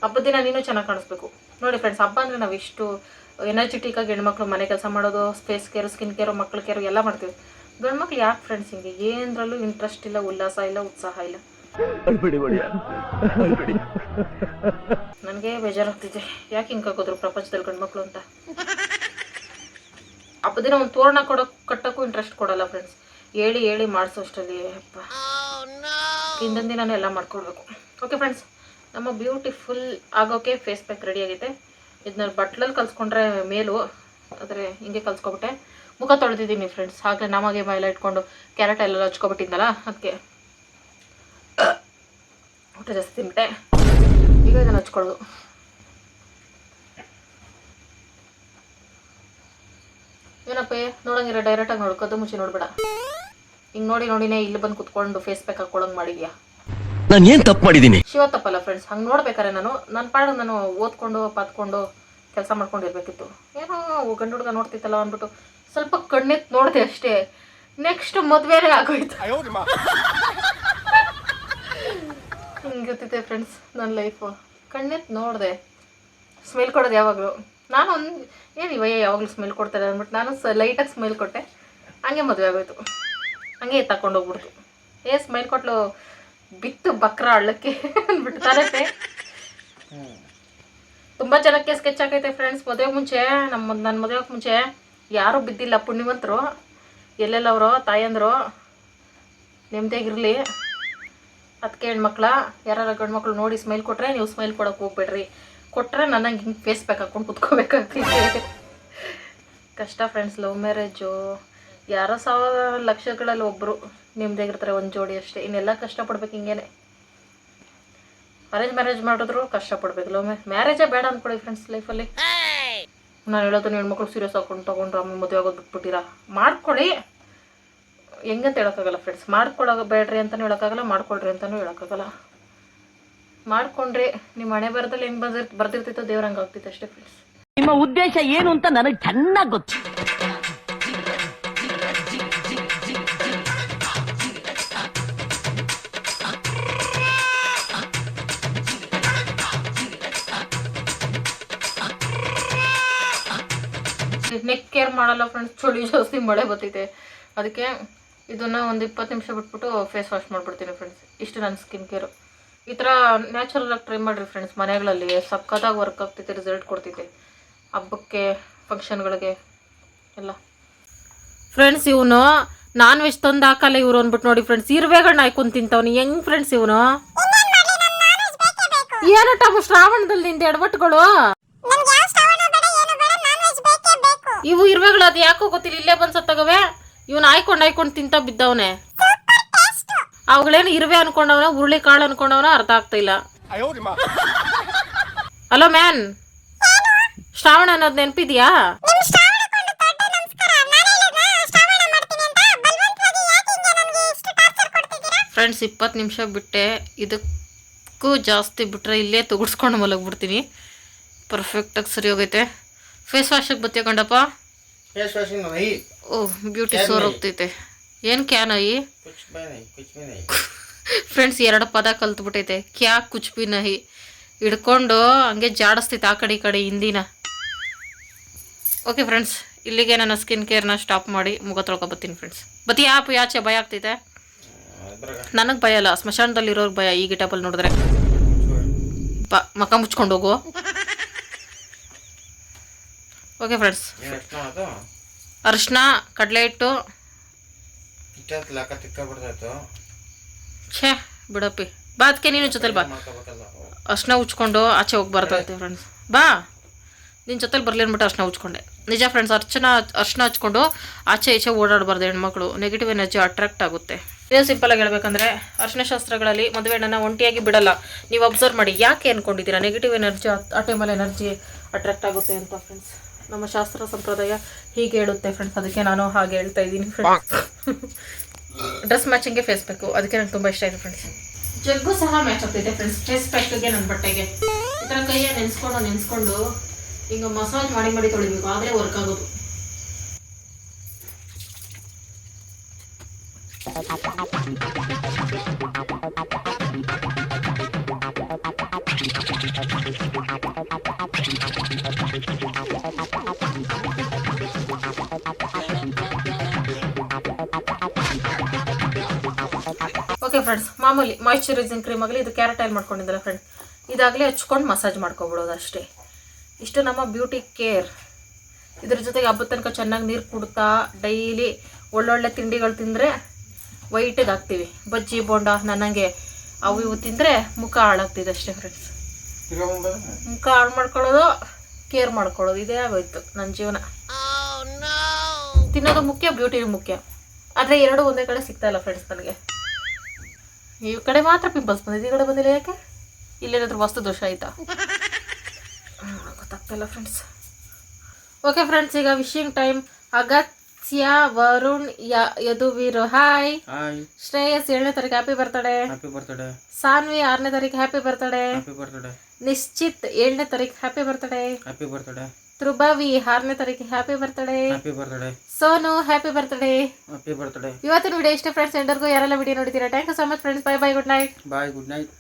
ಹಬ್ಬದ ದಿನ ನೀನು ಚೆನ್ನಾಗಿ ಕಾಣಿಸ್ಬೇಕು. ನೋಡಿ ಫ್ರೆಂಡ್ಸ್ ಹಬ್ಬ ಅಂದರೆ ನಾವು ಇಷ್ಟು ಎನರ್ಜೆಟಿಕ್ ಆಗಿ ಹೆಣ್ಮಕ್ಳು ಮನೆ ಕೆಲಸ ಮಾಡೋದು ಫೇಸ್ ಕೇರು ಸ್ಕಿನ್ ಕೇರು ಮಕ್ಳು ಕೇರು ಎಲ್ಲ ಮಾಡ್ತೀವಿ. ಗಂಡ್ಮಕ್ಳು ಯಾಕೆ ಫ್ರೆಂಡ್ಸ್ ಹಿಂಗೆ? ಏನರಲ್ಲೂ ಇಂಟ್ರೆಸ್ಟ್ ಇಲ್ಲ, ಉಲ್ಲಾಸ ಇಲ್ಲ, ಉತ್ಸಾಹ ಇಲ್ಲ. ನನಗೆ ಬೇಜಾರಾಗ್ತಿದೆ. ಯಾಕೆ ಹಿಂಗೆ ಪ್ರಪಂಚದಲ್ಲಿ ಪ್ರಪಂಚದಲ್ಲಿ ಗಂಡ್ಮಕ್ಳು ಅಂತ? ಹಬ್ಬದ ದಿನ ಒಂದು ತೋರಣ ಕೊಡೋ ಕಟ್ಟೋಕ್ಕೂ ಇಂಟ್ರೆಸ್ಟ್ ಕೊಡಲ್ಲ ಫ್ರೆಂಡ್ಸ್ ಹೇಳಿ ಹೇಳಿ ಮಾಡಿಸೋ ಅಷ್ಟರಲ್ಲಿ ಅಪ್ಪ ಹಿಂದಿನ ದಿನ ಎಲ್ಲ ಮಾಡ್ಕೊಡ್ಬೇಕು ಓಕೆ ಫ್ರೆಂಡ್ಸ್ ನಮ್ಮ ಬ್ಯೂಟಿಫುಲ್ ಆಗೋಕೆ ಫೇಸ್ ಪ್ಯಾಕ್ ರೆಡಿ ಆಗೈತೆ. ಇದನ್ನ ಬಟ್ಲಲ್ಲಿ ಕಲ್ಸ್ಕೊಂಡ್ರೆ ಮೇಲು, ಆದರೆ ಹಿಂಗೆ ಕಲ್ಸ್ಕೊಬಿಟ್ಟೆ ಮುಖ ತೊಳೆದಿದ್ದೀನಿ ಫ್ರೆಂಡ್ಸ್ ಹಾಗೆ ನಮಗೆ ಮೈಲ ಇಟ್ಕೊಂಡು ಕ್ಯಾರೆಟ್ ಎಲ್ಲ ಹಚ್ಕೊಬಿಟ್ಟಿದ್ನಲ್ಲ ಅದಕ್ಕೆ ಊಟ ಜಾಸ್ತಿ ತಿನ್ಬಿಟ್ಟೆ. ಈಗ ಇದನ್ನು ಹಚ್ಕೊಳ್ಳೋದು. ಏನಪ್ಪ ನೋಡಂಗಿರ ಡೈರೆಕ್ಟಾಗಿ ಆಗಿ ನೋಡ್ಕೋದ ಮುಚ್ಚಿ ನೋಡ್ಬೇಡ. ಹಿಂಗೆ ನೋಡಿ ನೋಡಿನೇ ಇಲ್ಲಿ ಬಂದು ಕುತ್ಕೊಂಡು ಫೇಸ್ ಪ್ಯಾಕ್ ಹಾಕೊಳಂಗ್ ಮಾಡಿದ್ಯಾ? ನಾನು ಏನು ತಪ್ಪು ಮಾಡಿದ್ದೀನಿ? ಶಿವ ತಪ್ಪಲ್ಲ ಫ್ರೆಂಡ್ಸ್ ಹಂಗೆ ನೋಡ್ಬೇಕಾರೆ ನಾನು ನನ್ನ ಪಾಡ ನಾನು ಓದ್ಕೊಂಡು ಪಾತ್ಕೊಂಡು ಕೆಲಸ ಮಾಡ್ಕೊಂಡಿರ್ಬೇಕಿತ್ತು ಏನೋ ಗಂಡು ಹುಡುಗ ನೋಡ್ತಿತ್ತಲ್ಲ ಅಂದ್ಬಿಟ್ಟು ಸ್ವಲ್ಪ ಕಣ್ಣೆತ್ ನೋಡಿದೆ ಅಷ್ಟೇ. ನೆಕ್ಸ್ಟ್ ಮದುವೆನೇ ಆಗೋಯ್ತು. ಹಿಂಗೆ ಗೊತ್ತಿದೆ ಫ್ರೆಂಡ್ಸ್ ನನ್ನ ಲೈಫು ಕಣ್ಣೆತ್ ನೋಡಿದೆ. ಸ್ಮೆಲ್ ಕೊಡೋದು ಯಾವಾಗಲೂ. ನಾನು ಒಂದು ಏನು ಇವಯ್ಯ ಯಾವಾಗಲೂ ಸ್ಮೆಲ್ ಕೊಡ್ತಾರೆ ಅಂದ್ಬಿಟ್ಟು ನಾನು ಸ ಲೈಟಾಗಿ ಸ್ಮೆಲ್ ಕೊಟ್ಟೆ. ಹಂಗೆ ಮದುವೆ ಆಗೋಯ್ತು. ಹಂಗೆ ತಗೊಂಡು ಹೋಗ್ಬಿಡ್ತು. ಏ ಸ್ಮೆಲ್ ಕೊಟ್ಲು ಬಿತ್ತು ಬಕ್ರ ಅಳ್ಳಕ್ಕೆ ಅಂದ್ಬಿಟ್ಟು ತರತೆ ತುಂಬ ಜನಕ್ಕೆ ಸ್ಕೆಚ್ ಆಗೈತೆ ಫ್ರೆಂಡ್ಸ್ ಮದುವೆ ಮುಂಚೆ ನಮ್ಮ ನನ್ನ ಮದುವೆಗೆ ಮುಂಚೆ ಯಾರೂ ಬಿದ್ದಿಲ್ಲ, ಪುಣ್ಯವಂತರು. ಎಲ್ಲೆಲ್ಲವರು, ತಾಯಂದರು. ನೆಮ್ಮದಿಯಾಗಿರಲಿ ಅದಕ್ಕೆ ಹೆಣ್ಮಕ್ಳ ಯಾರು ಗಂಡ್ಮಕ್ಳು ನೋಡಿ ಸ್ಮೈಲ್ ಕೊಟ್ಟರೆ ನೀವು ಸ್ಮೈಲ್ ಕೊಡೋಕೆ ಹೋಗ್ಬೇಡ್ರಿ. ಕೊಟ್ಟರೆ ನನಗೆ ಹಿಂಗೆ ಫೇಸ್ ಪ್ಯಾಕ್ ಹಾಕೊಂಡು ಕುತ್ಕೋಬೇಕಾಗ್ತಿದೆ ಕಷ್ಟ ಫ್ರೆಂಡ್ಸ್ ಲವ್ ಮ್ಯಾರೇಜು ಯಾರೋ ಸಾವಿರ ಲಕ್ಷಗಳಲ್ಲಿ ಒಬ್ಬರು ನಿಮ್ಮದೇಗಿರ್ತಾರೆ ಒಂದು ಜೋಡಿ ಅಷ್ಟೇ. ಇನ್ನೆಲ್ಲ ಕಷ್ಟಪಡ್ಬೇಕು ಹಿಂಗೇನೆ. ಅರೇಂಜ್ ಮ್ಯಾರೇಜ್ ಮಾಡಿದ್ರು ಕಷ್ಟಪಡ್ಬೇಕು. ಲವ್ ಮ್ಯಾರೇಜ್ ಮ್ಯಾರೇಜೇ ಬೇಡ ಅಂದ್ಕೊಳ್ಳಿ ಫ್ರೆಂಡ್ಸ್ ಲೈಫಲ್ಲಿ ನಾನು ಹೇಳೋದು ಹೆಣ್ಮಕ್ಳು ಸೀರಿಯಸ್ ಹಾಕೊಂಡು ತೊಗೊಂಡ್ರು ಅಮ್ಮ ಮದುವೆ ಆಗೋದು ಬಿಟ್ಬಿಟ್ಟಿರಾ? ಮಾಡ್ಕೊಳ್ಳಿ. ಹೆಂಗಂತ ಹೇಳೋಕ್ಕಾಗಲ್ಲ ಫ್ರೆಂಡ್ಸ್ ಮಾಡ್ಕೊಳ್ಳೋ ಬೇಡ್ರಿ ಅಂತಲೂ ಹೇಳೋಕ್ಕಾಗಲ್ಲ, ಮಾಡ್ಕೊಳ್ರಿ ಅಂತಲೂ ಹೇಳೋಕ್ಕಾಗಲ್ಲ. ಮಾಡ್ಕೊಂಡ್ರಿ ನಿಮ್ಮ ಮನೆ ಬರದಲ್ಲಿ ಹೆಂಗೆ ಬಂದಿರ್ ದೇವ್ರ ಹಂಗೆ ಆಗ್ತಿತ್ತು ಅಷ್ಟೇ ಫ್ರೆಂಡ್ಸ್ ನಿಮ್ಮ ಉದ್ದೇಶ ಏನು ಅಂತ ನನಗೆ ಚೆನ್ನಾಗಿ ಗೊತ್ತು. ನೆಕ್ ಕೇರ್ ಮಾಡಲ್ಲ ಫ್ರೆಂಡ್ಸ್ ಚಳಿ ಜಾಸ್ತಿ ಮಳೆ ಬರ್ತೈತೆ. ಅದಕ್ಕೆ ಇದನ್ನು ಒಂದು ಇಪ್ಪತ್ತು ನಿಮಿಷ ಬಿಟ್ಬಿಟ್ಟು ಫೇಸ್ ವಾಶ್ ಮಾಡ್ಬಿಡ್ತೀನಿ ಫ್ರೆಂಡ್ಸ್ ಇಷ್ಟು ನನ್ನ ಸ್ಕಿನ್ ಕೇರು ಈ ಥರ ನ್ಯಾಚುರಲ್ ಆಗಿ ಟ್ರೈ ಮಾಡಿರಿ ಫ್ರೆಂಡ್ಸ್ ಮನೆಗಳಲ್ಲಿ. ಸಕ್ಕತ್ತಾಗಿ ವರ್ಕ್ ಆಗ್ತೈತೆ ರಿಸಲ್ಟ್ ಕೊಡ್ತೈತೆ. ಹಬ್ಬಕ್ಕೆ ಫಂಕ್ಷನ್ಗಳಿಗೆ ಎಲ್ಲ. ಫ್ರೆಂಡ್ಸ್ ಇವನು ನಾನ್ ವೆಜ್ ತಂದು ಹಾಕಲ್ಲ ಇವ್ರು ಅಂದ್ಬಿಟ್ಟು ನೋಡಿ ಫ್ರೆಂಡ್ಸ್ ಇರುವೆಗಳನ್ನ ಹಾಯ್ಕೊಂಡು ತಿಂತವನು. ಹೆಂಗ್ ಫ್ರೆಂಡ್ಸ್ ಇವನು? ಏನು ಟಮ್, ಶ್ರಾವಣದಲ್ಲಿ ನಿಂದ ಎಡವಟ್ಟುಗಳು ಇವು ಇರುವೆಗಳು, ಅದು ಯಾಕೋ ಗೊತ್ತಿಲ್ಲ. ಇಲ್ಲೇ ಬಂದ್ ಸತ್ತಗವೆ. ಇವನ್ ಆಯ್ಕೊಂಡು ಆಯ್ಕೊಂಡು ತಿಂತ ಬಿದ್ದವನೆ. ಅವುಗಳೇನು ಇರುವೆ ಅನ್ಕೊಂಡವನ ಹುರುಳಿ ಕಾಳು ಅನ್ಕೊಂಡವನ ಅರ್ಥ ಆಗ್ತಾ ಇಲ್ಲ. ಹಲೋ ಮ್ಯಾನ್ ಶ್ರಾವಣ ಅನ್ನೋದು ನೆನಪಿದ್ಯಾ? ಫ್ರೆಂಡ್ಸ್ ಇಪ್ಪತ್ತು ನಿಮಿಷ ಬಿಟ್ಟೆ. ಇದಕ್ಕೂ ಜಾಸ್ತಿ ಬಿಟ್ಟರೆ ಇಲ್ಲೇ ತೊಗಡ್ಸ್ಕೊಂಡು ಮಲಗಿಬಿಡ್ತೀನಿ. ಪರ್ಫೆಕ್ಟಾಗಿ ಸರಿ ಹೋಗೈತೆ. ಫೇಸ್ ವಾಶಿಗೆ ಬತ್ತೀಯ ಕಂಡಪ್ಪ ಓಹ್ ಬ್ಯೂಟಿ ಸೋರ್ ಹೋಗ್ತೈತೆ. ಏನ್ ಕ್ಯಾನ್ ಅಯ್ಯಿ? ಫ್ರೆಂಡ್ಸ್ ಎರಡು ಪದ ಕಲ್ತ್ಬಿಟ್ಟೈತೆ. ಕ್ಯಾ ಕುಚ್ ಬಿ ನಹಿ? ಹಿಡ್ಕೊಂಡು ಹಂಗೆ ಜಾಡಿಸ್ತೈತೆ ಆ ಕಡೆ ಈ ಕಡೆ ಹಿಂದಿನ. ಓಕೆ ಫ್ರೆಂಡ್ಸ್ ಇಲ್ಲಿಗೆ ನಾನು ಸ್ಕಿನ್ ಕೇರ್ನ ಸ್ಟಾಪ್ ಮಾಡಿ ಮುಗ ತೊಳ್ಕೊಬತ್ತೀನಿ ಫ್ರೆಂಡ್ಸ್ ಬತ್ತಿ ಆಪ್ ಯಾಚೆ? ಭಯ ಆಗ್ತೈತೆ? ನನಗೆ ಭಯ ಅಲ್ಲ. ಸ್ಮಶಾನದಲ್ಲಿರೋರ್ಗೆ ಭಯ ಈ ಗಿಟಬಲ್ ನೋಡಿದ್ರೆ. ಬ, ಮಕ ಮುಚ್ಕೊಂಡು ಹೋಗು. ಓಕೆ ಫ್ರೆಂಡ್ಸ್ ಅರ್ಶನ, ಕಡಲೆ ಹಿಟ್ಟು. ತಿಕ್ಕ ಬಿಡ್ತಾಯ್ತು ಛೇ ಬಿಡಪ್ಪಿ. ಬಾ ಅದಕ್ಕೆ ನೀನು ಜೊತೆಲಿ ಬಾ. ಉಚ್ಕೊಂಡು ಆಚೆ ಹೋಗ್ಬಾರ್ದಂತೆ ಫ್ರೆಂಡ್ಸ್ ಬಾ. ನಿನ್ನ ಜೊತೆಲಿ ಬರಲಿ ಅಂದ್ಬಿಟ್ಟು ಅರ್ಶಿನ ಉಚ್ಕೊಂಡೆ. ನಿಜ ಫ್ರೆಂಡ್ಸ್ ಅರ್ಚನ ಅರ್ಶನ ಹಚ್ಕೊಂಡು ಆಚೆ ಈಚೆ ಓಡಾಡಬಾರ್ದು ಹೆಣ್ಮಕ್ಳು. ನೆಗೆಟಿವ್ ಎನರ್ಜಿ ಅಟ್ರಾಕ್ಟ್ ಆಗುತ್ತೆ. ಇದೇ ಸಿಂಪಲ್ ಆಗಿ ಹೇಳ್ಬೇಕಂದ್ರೆ ಅರ್ಶನ ಶಾಸ್ತ್ರಗಳಲ್ಲಿ ಮದುವೆ ಹೆಣ್ಣನ್ನ ಒಂಟಿಯಾಗಿ ಬಿಡಲ್ಲ. ನೀವು ಅಬ್ಸರ್ವ್ ಮಾಡಿ. ಯಾಕೆ ಅನ್ಕೊಂಡಿದ್ದೀರಾ? ನೆಗೆಟಿವ್ ಎನರ್ಜಿ ಆ ಟೈಮಲ್ಲಿ ಎನರ್ಜಿ ಅಟ್ರಾಕ್ಟ್ ಆಗುತ್ತೆ ಅಂತ ಫ್ರೆಂಡ್ಸ್ ನಮ್ಮ ಶಾಸ್ತ್ರ ಸಂಪ್ರದಾಯ ಹೀಗೆ ಹೇಳುತ್ತೆ ಫ್ರೆಂಡ್ಸ್ ಅದಕ್ಕೆ ನಾನು ಹಾಗೆ ಹೇಳ್ತಾ ಇದ್ದೀನಿ ಫ್ರೆಂಡ್ಸ್ ಡ್ರೆಸ್ ಮ್ಯಾಚಿಂಗ್ಗೆ ಫೇಸ್ ಬೇಕು ಅದಕ್ಕೆ ನಂಗೆ ತುಂಬ ಇಷ್ಟ ಆಯಿತು ಫ್ರೆಂಡ್ಸ್ ಜಗ್ಗು ಸಹ ಮ್ಯಾಚ್ ಆಗ್ತಿದೆ ಫ್ರೆಂಡ್ಸ್ ಫೇಸ್ ಪ್ಯಾಕ್ಗೆ ನನ್ನ ಬಟ್ಟೆಗೆ. ಈ ಥರ ಕೈಯ ನೆನೆಸ್ಕೊಂಡು ನೆನೆಸ್ಕೊಂಡು ಈಗ ಮಸಾಜ್ ಮಾಡಿ ಮಾಡಿ ತೊಳಿಬೇಕು. ಆಗಲೇ ವರ್ಕ್ ಆಗೋದು. ಓಕೆ ಫ್ರೆಂಡ್ಸ್ ಮಾಮೂಲಿ ಮಾಯಿಶ್ಚರೈಸಿಂಗ್ ಕ್ರೀಮ್ ಆಗಲಿ ಇದು ಕ್ಯಾರೆಟ್ ಆಯಿಲ್ ಮಾಡ್ಕೊಂಡಿದ್ದಲ್ಲ ಫ್ರೆಂಡ್ ಇದಾಗಲಿ ಹಚ್ಕೊಂಡು ಮಸಾಜ್ ಮಾಡ್ಕೊಬಿಡೋದು ಅಷ್ಟೇ. ಇಷ್ಟು ನಮ್ಮ ಬ್ಯೂಟಿ ಕೇರ್ ಇದ್ರ ಜೊತೆಗೆ ಹಬ್ಬದ ತನಕ ಚೆನ್ನಾಗಿ ನೀರು ಕುಡ್ತಾ ಡೈಲಿ ಒಳ್ಳೊಳ್ಳೆ ತಿಂಡಿಗಳು ತಿಂದರೆ ವೈಟಿಗೆ ಹಾಕ್ತೀವಿ. ಬಜ್ಜಿ ಬೋಂಡ ನನಗೆ ಅವು ಇವು ತಿಂದರೆ ಮುಖ ಹಾಳಾಗ್ತಿದೆ ಅಷ್ಟೇ ಫ್ರೆಂಡ್ಸ್ ಮುಖ ಹಾಳು ಮಾಡ್ಕೊಳ್ಳೋದು ಕೇರ್ ಮಾಡ್ಕೊಳ್ಳೋದು. ಇದೇ ಆಗೋಯ್ತು ನನ್ನ ಜೀವನ. ತಿನ್ನೋದು ಮುಖ್ಯ ಬ್ಯೂಟಿ ಮುಖ್ಯ. ಆದರೆ ಎರಡು ಒಂದೇ ಕಡೆ ಸಿಗ್ತಾಯಿಲ್ಲ ಫ್ರೆಂಡ್ಸ್ ನನಗೆ. ಈ ಕಡೆ ಮಾತ್ರ ಪಿಂಪಲ್ಸ್ ಬಂದಿದೆ ಈ ಕಡೆ ಬಂದಿಲ್ಲ ಯಾಕೆ? ಇಲ್ಲೇನಾದ್ರೂ ವಸ್ತು ದೋಷ ಆಯ್ತಾ? ಗೊತ್ತಾಗ್ತಿಲ್ಲ ಫ್ರೆಂಡ್ಸ್ ಓಕೆ ಫ್ರೆಂಡ್ಸ್ ಈಗ ವಿಶಿಂಗ್ ಟೈಮ್ ಅಗತ್ಯ ವರುಣ್ ಯ ಯದುವೀರು. ಹಾಯ್ ಹಾಯ್ ಶ್ರೇಯಸ್ ಏಳನೇ ತಾರೀಕು happy birthday happy birthday Saanvi ಆರನೇ ತಾರೀಕು happy birthday happy birthday Nishchith ಏಳನೇ ತಾರೀಕು happy birthday happy birthday Thrubhavi ಆರನೇ ತಾರೀಕು happy birthday happy birthday Sonu happy birthday happy birthday ಇವತ್ತಿನ ವಿಡಿಯೋ ಇಷ್ಟ ಫ್ರೆಂಡ್ಸ್ ಎಲ್ಲರಿಗೂ ಯಾರೆಲ್ಲ ವಿಡಿಯೋ ನೋಡಿದ್ದೀರಾ? Thank you so much friends bye bye good night bye good night